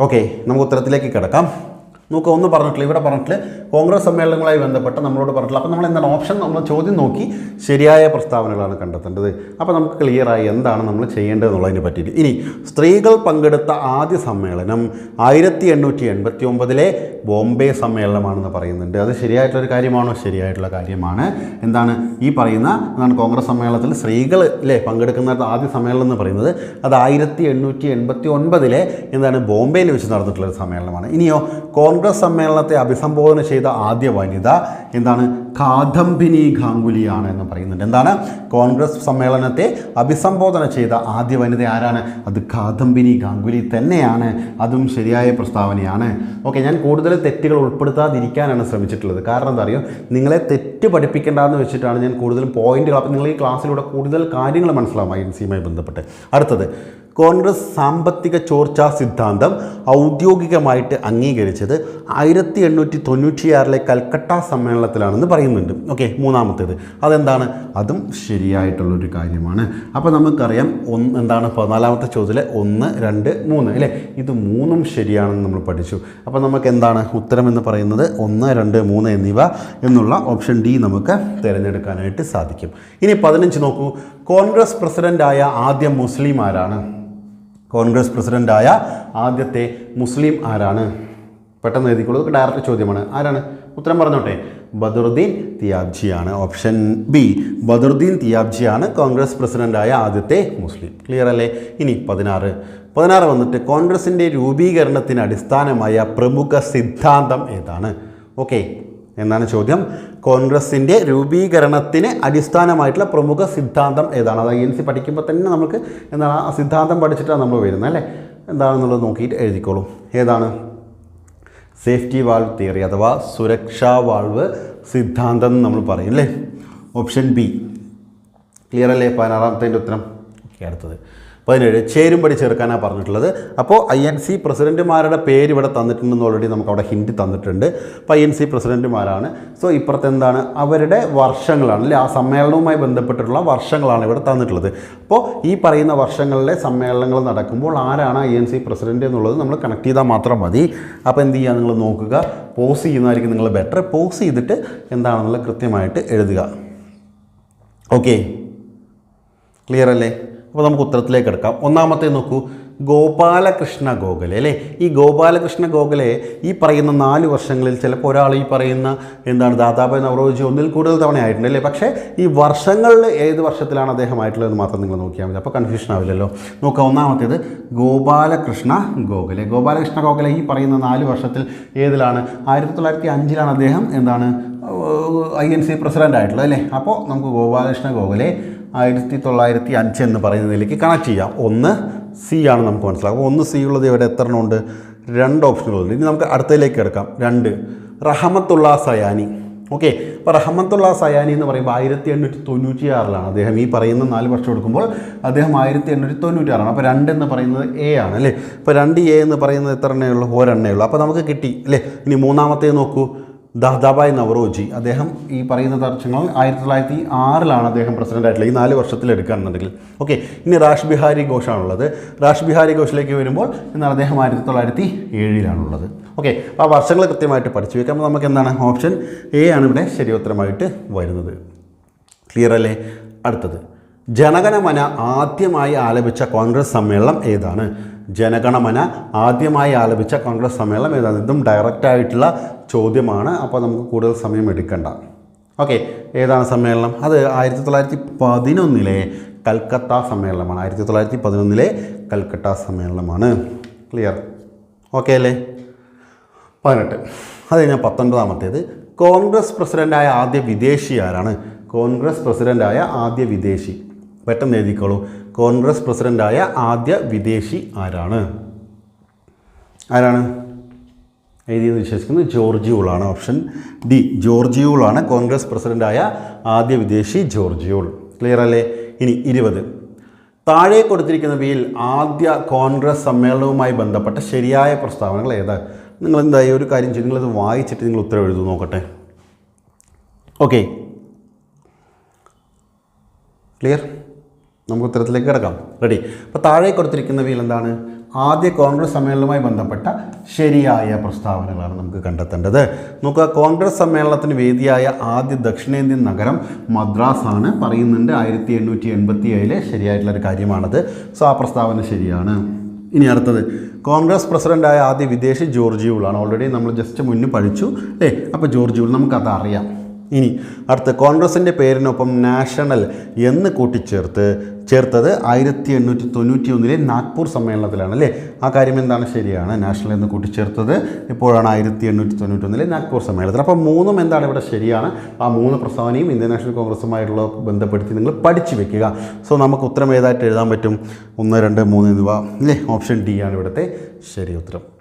ഓക്കെ നമുക്ക് ഉത്തരത്തിലേക്ക് കിടക്കാം. നോക്കുക ഒന്ന് പറഞ്ഞിട്ടില്ല ഇവിടെ പറഞ്ഞിട്ടില്ല. കോൺഗ്രസ് സമ്മേളനങ്ങളുമായി ബന്ധപ്പെട്ട് നമ്മളോട് പറഞ്ഞിട്ടില്ല. അപ്പോൾ നമ്മൾ എന്താണ് ഓപ്ഷൻ നമ്മൾ ചോദ്യം നോക്കി ശരിയായ പ്രസ്താവനകളാണ് കണ്ടെത്തേണ്ടത്. അപ്പോൾ നമുക്ക് ക്ലിയറായി എന്താണ് നമ്മൾ ചെയ്യേണ്ടത് എന്നുള്ളതിനെ പറ്റിയിട്ട്. ഇനി സ്ത്രീകൾ പങ്കെടുത്ത ആദ്യ സമ്മേളനം ആയിരത്തി എണ്ണൂറ്റി എൺപത്തി ഒമ്പതിലെ ബോംബെ സമ്മേളനമാണെന്ന് പറയുന്നുണ്ട്. അത് ശരിയായിട്ടുള്ളൊരു കാര്യമാണോ? ശരിയായിട്ടുള്ള കാര്യമാണ്. എന്താണ് ഈ പറയുന്ന എന്താണ് കോൺഗ്രസ് സമ്മേളനത്തിൽ സ്ത്രീകൾ അല്ലേ പങ്കെടുക്കുന്ന ആദ്യ സമ്മേളനം എന്ന് പറയുന്നത്? അത് ആയിരത്തി എണ്ണൂറ്റി എൺപത്തി ഒൻപതിലെ എന്താണ് ബോംബെയിൽ വെച്ച് നടന്നിട്ടുള്ളൊരു സമ്മേളനമാണ്. ഇനിയോ കോൺഗ്രസ് സമ്മേളനത്തെ അഭിസംബോധന ചെയ്ത ആദ്യ വനിത എന്താണ്? കാദംബിനി ഗാംഗുലിയാണ് എന്ന് പറയുന്നുണ്ട്. എന്താണ്? കോൺഗ്രസ് സമ്മേളനത്തെ അഭിസംബോധന ചെയ്ത ആദ്യ വനിത ആരാണ്? അത് കാദംബിനി ഗാംഗുലി തന്നെയാണ്. അതും ശരിയായ പ്രസ്താവനയാണ്. ഓക്കെ ഞാൻ കൂടുതൽ തെറ്റുകൾ ഉൾപ്പെടുത്താതിരിക്കാനാണ് ശ്രമിച്ചിട്ടുള്ളത്. കാരണം എന്താ അറിയോ? നിങ്ങളെ തെറ്റ് പഠിപ്പിക്കേണ്ടതെന്ന് വെച്ചിട്ടാണ് ഞാൻ കൂടുതലും പോയിന്റുകൾ. അപ്പോൾ നിങ്ങൾ ഈ ക്ലാസ്സിലൂടെ കൂടുതൽ കാര്യങ്ങൾ മനസ്സിലാവും ഐ എൻ സിയുമായി ബന്ധപ്പെട്ട്. അടുത്തത് കോൺഗ്രസ് സാമ്പത്തിക ചോർച്ചാ സിദ്ധാന്തം ഔദ്യോഗികമായിട്ട് അംഗീകരിച്ചത് ആയിരത്തി എണ്ണൂറ്റി തൊണ്ണൂറ്റിയാറിലെ കൽക്കട്ട സമ്മേളനത്തിലാണെന്ന് പറയുന്നുണ്ട്. ഓക്കെ മൂന്നാമത്തേത്. അതെന്താണ്? അതും ശരിയായിട്ടുള്ളൊരു കാര്യമാണ്. അപ്പോൾ നമുക്കറിയാം ഒന്ന് എന്താണ്? പതിനാലാമത്തെ ചോദ്യത്തിലെ ഒന്ന് രണ്ട് മൂന്ന് അല്ലേ? ഇത് മൂന്നും ശരിയാണെന്ന് നമ്മൾ പഠിച്ചു. അപ്പോൾ നമുക്ക് എന്താണ് ഉത്തരം എന്ന് പറയുന്നത്? ഒന്ന് രണ്ട് മൂന്ന് എന്നിവ എന്നുള്ള ഓപ്ഷൻ ഡി നമുക്ക് തിരഞ്ഞെടുക്കാനായിട്ട് സാധിക്കും. ഇനി പതിനഞ്ച് നോക്കൂ. കോൺഗ്രസ് പ്രസിഡന്റായ ആദ്യ മുസ്ലിം ആരാണ്? കോൺഗ്രസ് പ്രസിഡന്റായ ആദ്യത്തെ മുസ്ലിം ആരാണ്? പെട്ടെന്ന് എഴുതിക്കോളൂ. ഡയറക്റ്റ് ചോദ്യമാണ്. ആരാണ്? ഉത്തരം പറഞ്ഞോട്ടെ. ബദറുദ്ദീൻ തിയാബ്ജിയാണ്. ഓപ്ഷൻ ബി ബദറുദ്ദീൻ തിയാബ്ജിയാണ് കോൺഗ്രസ് പ്രസിഡന്റായ ആദ്യത്തെ മുസ്ലിം. ക്ലിയർ അല്ലേ? ഇനി പതിനാറ്. പതിനാറ് വന്നിട്ട് കോൺഗ്രസിന്റെ രൂപീകരണത്തിന് അടിസ്ഥാനമായ പ്രമുഖ സിദ്ധാന്തം ഏതാണ്? ഓക്കെ എന്നാണ് ചോദ്യം. കോൺഗ്രസിന്റെ രൂപീകരണത്തിന് അടിസ്ഥാനമായിട്ടുള്ള പ്രമുഖ സിദ്ധാന്തം ഏതാണ്? അത് ഐ എൻ സി പഠിക്കുമ്പോൾ തന്നെ നമുക്ക് എന്താണ് ആ സിദ്ധാന്തം പഠിച്ചിട്ടാണ് നമ്മൾ വരുന്നത് അല്ലേ? എന്താണെന്നുള്ളത് നോക്കിയിട്ട് എഴുതിക്കോളും. ഏതാണ്? സേഫ്റ്റി വാൾവ് തിയറി അഥവാ സുരക്ഷാ വാൾവ് സിദ്ധാന്തം എന്ന് നമ്മൾ പറയും അല്ലേ? Option B. ക്ലിയർ അല്ലേ? പതിനാറാമത്തെ ഉത്തരം. ഓക്കെ അടുത്തത്. പതിനേഴ്. ചേരുംപടി ചേർക്കാനാണ് പറഞ്ഞിട്ടുള്ളത്. അപ്പോൾ ഐ എൻ സി പ്രസിഡന്റുമാരുടെ പേര് ഇവിടെ തന്നിട്ടുണ്ടെന്ന് ഓൾറെഡി നമുക്ക് അവിടെ ഹിൻഡ് തന്നിട്ടുണ്ട്. അപ്പോൾ ഐ എൻ സി പ്രസിഡന്റുമാരാണ് സോ ഇപ്പുറത്ത് എന്താണ്? അവരുടെ വർഷങ്ങളാണ്. അല്ലേ? ആ സമ്മേളനവുമായി ബന്ധപ്പെട്ടിട്ടുള്ള വർഷങ്ങളാണ് ഇവിടെ തന്നിട്ടുള്ളത്. അപ്പോൾ ഈ പറയുന്ന വർഷങ്ങളിലെ സമ്മേളനങ്ങൾ നടക്കുമ്പോൾ ആരാണ് ഐ എൻ സി പ്രസിഡന്റ് എന്നുള്ളത് നമ്മൾ കണക്ട് ചെയ്താൽ മാത്രം മതി. അപ്പോൾ എന്ത് ചെയ്യുക? നിങ്ങൾ നോക്കുക. പോസ് ചെയ്യുന്നതായിരിക്കും നിങ്ങൾ ബെറ്റർ പോസ് ചെയ്തിട്ട് എന്താണെന്നുള്ളത് കൃത്യമായിട്ട് എഴുതുക. ഓക്കെ ക്ലിയർ അല്ലേ? അപ്പോൾ നമുക്ക് ഉത്തരത്തിലേക്ക് എടുക്കാം. ഒന്നാമത്തെ നോക്കൂ ഗോപാലകൃഷ്ണ ഗോഖലെ അല്ലേ? ഈ ഗോപാലകൃഷ്ണ ഗോഖലെ ഈ പറയുന്ന നാല് വർഷങ്ങളിൽ ചിലപ്പോൾ ഒരാൾ ഈ പറയുന്ന എന്താണ് ദാദാബായ് നവറോജി ഒന്നിൽ കൂടുതൽ തവണ ആയിട്ടുണ്ട് അല്ലേ? പക്ഷേ ഈ വർഷങ്ങളിൽ ഏത് വർഷത്തിലാണ് അദ്ദേഹം ആയിട്ടുള്ളതെന്ന് മാത്രം നിങ്ങൾ നോക്കിയാൽ മതി. അപ്പോൾ കൺഫ്യൂഷൻ ആവില്ലല്ലോ. നോക്കുക ഒന്നാമത്തേത് ഗോപാലകൃഷ്ണ ഗോഖലെ. ഗോപാലകൃഷ്ണ ഗോഖലെ ഈ പറയുന്ന നാല് വർഷത്തിൽ ഏതിലാണ്? ആയിരത്തി തൊള്ളായിരത്തി അഞ്ചിലാണ് അദ്ദേഹം എന്താണ് ഐ എൻ സി പ്രസിഡന്റ് ആയിട്ടുള്ളത് അല്ലേ? അപ്പോൾ നമുക്ക് ഗോപാലകൃഷ്ണ ഗോഖലെ ആയിരത്തി തൊള്ളായിരത്തി അഞ്ച് എന്ന് പറയുന്നതിലേക്ക് കണക്ട് ചെയ്യാം. ഒന്ന് സി ആണ് നമുക്ക് മനസ്സിലാക്കാം. ഒന്ന് സി ഉള്ളത് ഇവിടെ എത്ര ഉണ്ട് രണ്ട് ഓപ്ഷനുകളുണ്ട് ഇനി നമുക്ക് അടുത്തതിലേക്ക് എടുക്കാം രണ്ട് റഹമത്തുള്ള സയാനി. ഓക്കെ അപ്പോൾ റഹമത്തുള്ള സയാനി എന്ന് പറയുമ്പോൾ ആയിരത്തി എണ്ണൂറ്റി തൊണ്ണൂറ്റി ആറിലാണ് അദ്ദേഹം ഈ പറയുന്ന നാല് വർഷം എടുക്കുമ്പോൾ അദ്ദേഹം ആയിരത്തി എണ്ണൂറ്റി തൊണ്ണൂറ്റി ആറാണ് അപ്പോൾ രണ്ട് എന്ന് പറയുന്നത് എ ആണ് അല്ലേ? അപ്പോൾ രണ്ട് എ എന്ന് പറയുന്നത് എത്ര എണ്ണേ ഉള്ളൂ? ഒരെണ്ണേ ഉള്ളൂ. അപ്പോൾ നമുക്ക് കിട്ടി അല്ലേ? ഇനി മൂന്നാമത്തേ നോക്കൂ. ദാദാബായ് നവറോജി. അദ്ദേഹം ഈ പറയുന്ന തർച്ചങ്ങൾ ആയിരത്തി തൊള്ളായിരത്തി ആറിലാണ് അദ്ദേഹം പ്രസിഡന്റ് ആയിട്ടുള്ളത്. ഈ നാല് വർഷത്തിൽ എടുക്കുകയാണെന്നുണ്ടെങ്കിൽ. ഓക്കെ ഇനി റാഷ് ബിഹാരി ഘോഷാണുള്ളത്. റാഷ് ബിഹാരി ഘോഷിലേക്ക് വരുമ്പോൾ എന്നാൽ അദ്ദേഹം ആയിരത്തി തൊള്ളായിരത്തി ഏഴിലാണുള്ളത്. ഓക്കെ അപ്പോൾ ആ വർഷങ്ങൾ കൃത്യമായിട്ട് പഠിച്ചു വെക്കുമ്പോൾ നമുക്ക് എന്താണ് ഓപ്ഷൻ എ ആണ് ഇവിടെ ശരിയോത്തരമായിട്ട് വരുന്നത്. ക്ലിയർ അല്ലേ? അടുത്തത്. ജനഗണമന ആദ്യമായി ആലപിച്ച കോൺഗ്രസ് സമ്മേളനം ഏതാണ്? ജനഗണമന ആദ്യമായി ആലപിച്ച കോൺഗ്രസ് സമ്മേളനം ഏതാണ് ഇതും ഡയറക്റ്റായിട്ടുള്ള ചോദ്യമാണ്. അപ്പോൾ നമുക്ക് കൂടുതൽ സമയം എടുക്കണ്ട. ഓക്കെ ഏതാണ് സമ്മേളനം? അത് ആയിരത്തി തൊള്ളായിരത്തി പതിനൊന്നിലെ കൽക്കത്ത സമ്മേളനമാണ്. ആയിരത്തി തൊള്ളായിരത്തി പതിനൊന്നിലെ കൽക്കട്ട സമ്മേളനമാണ്. ക്ലിയർ ഓക്കെ അല്ലേ? പതിനെട്ട്. അത് കഴിഞ്ഞാൽ പത്തൊൻപതാമത്തേത്. കോൺഗ്രസ് പ്രസിഡന്റായ ആദ്യ വിദേശി ആരാണ് കോൺഗ്രസ് പ്രസിഡന്റായ ആദ്യ വിദേശി. പെട്ടെന്ന് എഴുതിക്കോളൂ. കോൺഗ്രസ് പ്രസിഡന്റായ ആദ്യ വിദേശി ആരാണ്? ആരാണ്? എഴുതിയെന്ന് വിശ്വസിക്കുന്നത് ജോർജിയൂളാണ് ഓപ്ഷൻ ഡി ജോർജിയൂളാണ് കോൺഗ്രസ് പ്രസിഡന്റായ ആദ്യ വിദേശി ജോർജിയൂൾ. ക്ലിയർ അല്ലേ? ഇനി ഇരുപത്. താഴെ കൊടുത്തിരിക്കുന്നവയിൽ ആദ്യ കോൺഗ്രസ് സമ്മേളനവുമായി ബന്ധപ്പെട്ട ശരിയായ പ്രസ്താവനകൾ ഏതാ? നിങ്ങൾ എന്തായി ഒരു കാര്യം ചെയ്യും. നിങ്ങളത് വായിച്ചിട്ട് നിങ്ങൾ ഉത്തരം എഴുതു നോക്കട്ടെ. ഓക്കെ. ക്ലിയർ? നമുക്ക് ഉത്തരത്തിലേക്ക് കിടക്കാം. റെഡി അപ്പോൾ താഴെ കൊടുത്തിരിക്കുന്നവയിൽ എന്താണ്? ആദ്യ കോൺഗ്രസ് സമ്മേളനവുമായി ബന്ധപ്പെട്ട ശരിയായ പ്രസ്താവനകളാണ് നമുക്ക് കണ്ടെത്തേണ്ടത്. നോക്കുക കോൺഗ്രസ് സമ്മേളനത്തിന് വേദിയായ ആദ്യ ദക്ഷിണേന്ത്യൻ നഗരം മദ്രാസ് ആണ്. പറയുന്നുണ്ട് ആയിരത്തി എണ്ണൂറ്റി എൺപത്തി ഏഴിലെ ശരിയായിട്ടുള്ളൊരു കാര്യമാണത്. സോ ആ പ്രസ്താവന ശരിയാണ്. ഇനി അടുത്തത്. കോൺഗ്രസ് പ്രസിഡന്റായ ആദ്യ വിദേശി ജോർജിയൂളാണ് ഓൾറെഡി നമ്മൾ ജസ്റ്റ് മുന്നിൽ പഠിച്ചു. അല്ലേ? അപ്പോൾ ജോർജിയുൾ നമുക്കത് അറിയാം ഇനി അടുത്ത കോൺഗ്രസിന്റെ പേരിനൊപ്പം നാഷണൽ എന്ന് കൂട്ടിച്ചേർത്ത് ചേർത്തത് ആയിരത്തി എണ്ണൂറ്റി തൊണ്ണൂറ്റി ഒന്നിലെ നാഗ്പൂർ സമ്മേളനത്തിലാണ് അല്ലേ? ആ കാര്യം എന്താണ് ശരിയാണ്? നാഷണൽ എന്ന് കൂട്ടിച്ചേർത്തത് ഇപ്പോഴാണ് ആയിരത്തി എണ്ണൂറ്റി തൊണ്ണൂറ്റി ഒന്നിലെ നാഗ്പൂർ സമ്മേളനത്തിൽ. അപ്പോൾ മൂന്നും എന്താണ് ഇവിടെ ശരിയാണ്? ആ മൂന്ന് പ്രസ്താവനയും ഇന്ത്യൻ നാഷണൽ കോൺഗ്രസുമായിട്ടുള്ള ബന്ധപ്പെടുത്തി നിങ്ങൾ പഠിച്ചു വെക്കുക. സോ നമുക്ക് ഉത്തരം ഏതായിട്ട് എഴുതാൻ പറ്റും? ഒന്ന് രണ്ട് മൂന്ന് എന്നിവ അല്ലേ? ഓപ്ഷൻ ഡി ആണ് ഇവിടുത്തെ ശരി ഉത്തരം.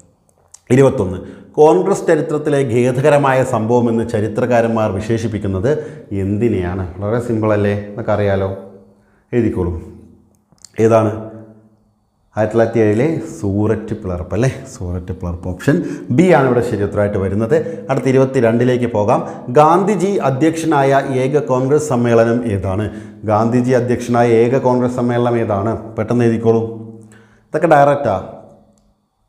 ഇരുപത്തൊന്ന്. കോൺഗ്രസ് ചരിത്രത്തിലെ ഖേദകരമായ സംഭവമെന്ന് ചരിത്രകാരന്മാർ വിശേഷിപ്പിക്കുന്നത് എന്തിനെയാണ്? വളരെ സിമ്പിളല്ലേ? എന്നൊക്കെ അറിയാലോ? എഴുതിക്കോളൂ. ഏതാണ്? ആയിരത്തി തൊള്ളായിരത്തി ഏഴിലെ സൂററ്റ് പിളർപ്പ് അല്ലേ? സൂററ്റ് പിളർപ്പ് ഓപ്ഷൻ ബി ആണ് ഇവിടെ ശരി ഉത്തരമായിട്ട് വരുന്നത്. അടുത്ത ഇരുപത്തി രണ്ടിലേക്ക് പോകാം. ഗാന്ധിജി അധ്യക്ഷനായ ഏക കോൺഗ്രസ് സമ്മേളനം ഏതാണ്? ഗാന്ധിജി അധ്യക്ഷനായ ഏക കോൺഗ്രസ് സമ്മേളനം ഏതാണ്? പെട്ടെന്ന് എഴുതിക്കോളൂ. ഇതൊക്കെ ഡയറക്റ്റാ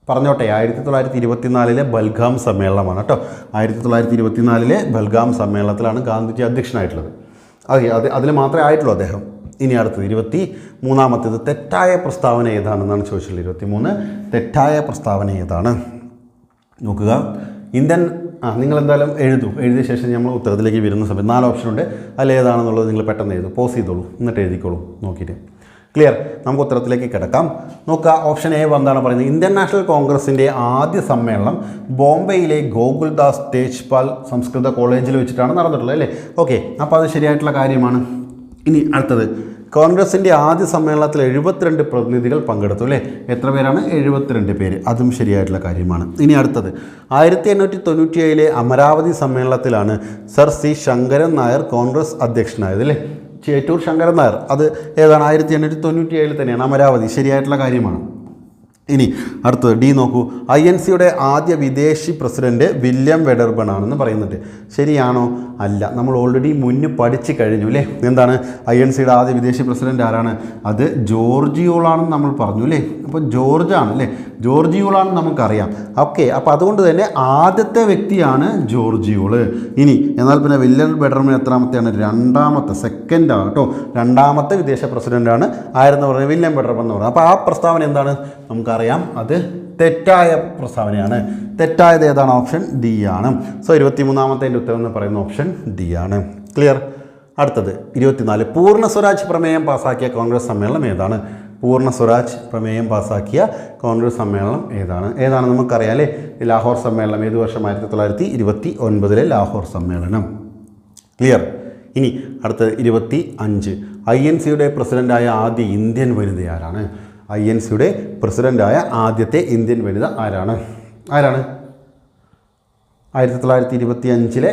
പറഞ്ഞോട്ടെ ആയിരത്തി തൊള്ളായിരത്തി ഇരുപത്തിനാലിലെ ബൽഗാം സമ്മേളനമാണ് കേട്ടോ. ആയിരത്തി തൊള്ളായിരത്തി ഇരുപത്തിനാലിലെ ബൽഗാം സമ്മേളനത്തിലാണ് ഗാന്ധിജി അധ്യക്ഷനായിട്ടുള്ളത്. അതെ അത് അതിൽ മാത്രമേ ആയിട്ടുള്ളൂ അദ്ദേഹം. ഇനി അടുത്തത് ഇരുപത്തി മൂന്നാമത്തേത് തെറ്റായ പ്രസ്താവന ഏതാണെന്നാണ് ചോദിച്ചിട്ടുള്ളത്. ഇരുപത്തി മൂന്ന് തെറ്റായ പ്രസ്താവന ഏതാണ്? നോക്കുക. ഇന്ത്യൻ ആ നിങ്ങൾ എന്തായാലും എഴുതൂ. എഴുതിയ ശേഷം നമ്മൾ ഉത്തരത്തിലേക്ക് വരുന്ന സമയത്ത് നാല് ഓപ്ഷൻ ഉണ്ട് നിങ്ങൾ പെട്ടെന്ന് എഴുതും. പോസ് ചെയ്തോളൂ. എന്നിട്ട് എഴുതിക്കോളൂ. നോക്കിയിട്ട്. ക്ലിയർ നമുക്ക് ഉത്തരത്തിലേക്ക് കിടക്കാം. നോക്കുക ഓപ്ഷൻ എ എന്താണ് പറയുന്നത്. ഇന്ത്യൻ നാഷണൽ കോൺഗ്രസിന്റെ ആദ്യ സമ്മേളനം ബോംബെയിലെ ഗോകുൽദാസ് തേജ്പാൽ സംസ്കൃത കോളേജിൽ വെച്ചിട്ടാണ് നടന്നിട്ടുള്ളത് അല്ലേ? ഓക്കെ അപ്പോൾ അത് ശരിയായിട്ടുള്ള കാര്യമാണ്. ഇനി അടുത്തത്. കോൺഗ്രസിന്റെ ആദ്യ സമ്മേളനത്തിൽ എഴുപത്തിരണ്ട് പ്രതിനിധികൾ പങ്കെടുത്തു അല്ലേ? എത്ര പേരാണ്? എഴുപത്തിരണ്ട് പേര്. അതും ശരിയായിട്ടുള്ള കാര്യമാണ്. ഇനി അടുത്തത്. ആയിരത്തി എണ്ണൂറ്റി തൊണ്ണൂറ്റി ഏഴിലെ അമരാവതി സമ്മേളനത്തിലാണ് സർ സി ശങ്കരൻ നായർ കോൺഗ്രസ് അധ്യക്ഷനായത് അല്ലേ? ചേറ്റൂർ ശങ്കരൻ നായർ. അത് ഏതാണ്? ആയിരത്തി എണ്ണൂറ്റി തൊണ്ണൂറ്റി ഏഴിൽ തന്നെയാണ് അമരാവതി. ശരിയായിട്ടുള്ള കാര്യമാണ്. ഇനി അടുത്തത് ഡി നോക്കൂ. ഐ എൻ സിയുടെ ആദ്യ വിദേശി പ്രസിഡന്റ് വില്യം വെഡർബൺ ആണെന്ന് പറയുന്നുണ്ട്. ശരിയാണോ? അല്ല. നമ്മൾ ഓൾറെഡി മുന്ന് പഠിച്ചു കഴിഞ്ഞു അല്ലേ എന്താണ്? ഐ എൻ സിയുടെ ആദ്യ വിദേശി പ്രസിഡന്റ് ആരാണ്? അത് ജോർജിയോളാണെന്ന് നമ്മൾ പറഞ്ഞു അല്ലേ അപ്പോൾ ജോർജാണ് അല്ലേ ജോർജിയോളാണെന്ന് നമുക്കറിയാം. ഓക്കെ അപ്പോൾ അതുകൊണ്ട് തന്നെ ആദ്യത്തെ വ്യക്തിയാണ് ജോർജിയോൾ. ഇനി എന്നാൽ പിന്നെ വില്യം വെഡർബൺ എത്രാമത്തെയാണ്? രണ്ടാമത്തെ സെക്കൻഡാണ് കേട്ടോ. രണ്ടാമത്തെ വിദേശ പ്രസിഡന്റാണ്. ആരെന്ന് പറഞ്ഞത് വില്യം വെഡർബൺ എന്ന് പറയുന്നത് അപ്പോൾ ആ പ്രസ്താവന എന്താണ്? നമുക്കറിയാം അത് തെറ്റായ പ്രസ്താവനയാണ്. തെറ്റായത് ഏതാണ്? ഓപ്ഷൻ ഡി ആണ്. സോ ഇരുപത്തിമൂന്നാമത്തെ ഉത്തരം എന്ന് പറയുന്ന ഓപ്ഷൻ ഡി ആണ്. ക്ലിയർ അടുത്തത് ഇരുപത്തിനാല്. പൂർണ സ്വരാജ് പ്രമേയം പാസാക്കിയ കോൺഗ്രസ് സമ്മേളനം ഏതാണ്? പൂർണ സ്വരാജ് പ്രമേയം പാസാക്കിയ കോൺഗ്രസ് സമ്മേളനം ഏതാണ്? ഏതാണ് നമുക്കറിയാം അല്ലേ? ലാഹോർ സമ്മേളനം ഏത് വർഷം? ആയിരത്തി തൊള്ളായിരത്തി ഇരുപത്തി ഒൻപതിലെ ലാഹോർ സമ്മേളനം. ക്ലിയർ ഇനി അടുത്തത് ഇരുപത്തി അഞ്ച് ഐ എൻ സിയുടെ പ്രസിഡന്റായ ആദ്യ ഇന്ത്യൻ വനിത ആരാണ് ഐ എൻ സിയുടെ പ്രസിഡന്റായ ആദ്യത്തെ ഇന്ത്യൻ വനിത ആരാണ്? ആരാണ്? ആയിരത്തി തൊള്ളായിരത്തി ഇരുപത്തി അഞ്ചിലെ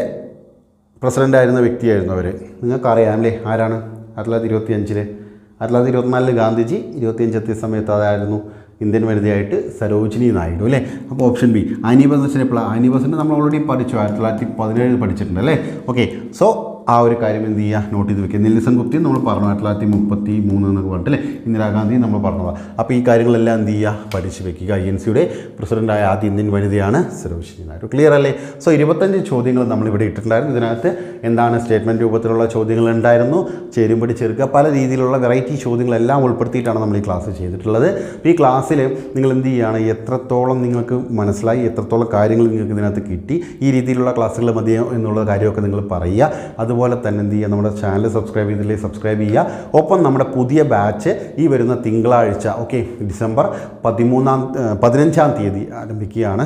പ്രസിഡന്റായിരുന്ന വ്യക്തിയായിരുന്നു അവർ നിങ്ങൾക്കറിയാം അല്ലേ ആരാണ്? ആയിരത്തി തൊള്ളായിരത്തി ഇരുപത്തി അഞ്ചിലെ ആയിരത്തി തൊള്ളായിരത്തി ഇരുപത്തിനാലിൽ ഗാന്ധിജി ഇരുപത്തിയഞ്ച് എത്തിയ സമയത്ത് അതായിരുന്നു ഇന്ത്യൻ വനിതയായിട്ട് സരോജിനി നായിഡു അല്ലേ? അപ്പോൾ ഓപ്ഷൻ ബി ആനി ബസന്റിനെ ഇപ്പോൾ ആനി നമ്മൾ ഓൾറെഡി പഠിച്ചു. ആയിരത്തി തൊള്ളായിരത്തി പതിനേഴ് പഠിച്ചിട്ടുണ്ട് അല്ലേ? ഓക്കെ സോ ആ ഒരു കാര്യം എന്ത് ചെയ്യുക? നോട്ട് ചെയ്ത് വെക്കുക. നെൽസൺ ഗുപ്തി നമ്മൾ പറഞ്ഞു ആയിരത്തി തൊള്ളായിരത്തി മുപ്പത്തി മൂന്ന് എന്നൊക്കെ പറഞ്ഞിട്ട് അല്ലേ? ഇന്ദിരാഗാന്ധി നമ്മൾ പറഞ്ഞതാണ് അപ്പോൾ ഈ കാര്യങ്ങളെല്ലാം എന്ത് ചെയ്യുക? പഠിച്ചു വെക്കുക. ഐ എൻ സിയുടെ പ്രസിഡന്റായ ആദ്യ ഇന്ത്യൻ വനിതയാണ് സരോജിനി നായിഡു ക്ലിയർ അല്ലേ? സോ ഇരുപത്തഞ്ച് ചോദ്യങ്ങൾ നമ്മളിവിടെ ഇട്ടിട്ടുണ്ടായിരുന്നു. ഇതിനകത്ത് എന്താണ് സ്റ്റേറ്റ്മെന്റ് രൂപത്തിലുള്ള ചോദ്യങ്ങൾ ഉണ്ടായിരുന്നു? ചേരുമ്പടി ചേർക്കുക. പല രീതിയിലുള്ള വെറൈറ്റി ചോദ്യങ്ങളെല്ലാം ഉൾപ്പെടുത്തിയിട്ടാണ് നമ്മൾ ഈ ക്ലാസ് ചെയ്തിട്ടുള്ളത്. ഈ ക്ലാസ്സിൽ നിങ്ങൾ എന്ത് ചെയ്യുകയാണ്? എത്രത്തോളം നിങ്ങൾക്ക് മനസ്സിലായി? എത്രത്തോളം കാര്യങ്ങൾ നിങ്ങൾക്ക് ഇതിനകത്ത് കിട്ടി? ഈ രീതിയിലുള്ള ക്ലാസ്സുകൾ മതിയോ എന്നുള്ള കാര്യമൊക്കെ നിങ്ങൾ പറയുക. അതുപോലെ തന്നെ എന്ത് ചെയ്യുക നമ്മുടെ ചാനൽ സബ്സ്ക്രൈബ് ചെയ്തില്ലെങ്കിൽ സബ്സ്ക്രൈബ് ചെയ്യുക. ഒപ്പം നമ്മുടെ പുതിയ ബാച്ച് ഈ വരുന്ന തിങ്കളാഴ്ച ഓക്കെ ഡിസംബർ പതിമൂന്നാം പതിനഞ്ചാം തീയതി ആരംഭിക്കുകയാണ്.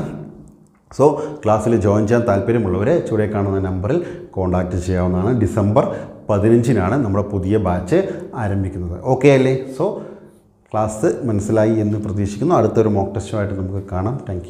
സോ ക്ലാസ്സിൽ ജോയിൻ ചെയ്യാൻ താല്പര്യമുള്ളവർ ചുവടെ കാണുന്ന നമ്പറിൽ കോൺടാക്റ്റ് ചെയ്യാവുന്നതാണ്. ഡിസംബർ പതിനഞ്ചിനാണ് നമ്മുടെ പുതിയ ബാച്ച് ആരംഭിക്കുന്നത്. ഓക്കെ അല്ലേ? സോ ക്ലാസ് മനസ്സിലായി എന്ന് പ്രതീക്ഷിക്കുന്നു. അടുത്തൊരു മോക്ക് ടെസ്റ്റുമായിട്ട് നമുക്ക് കാണാം. താങ്ക്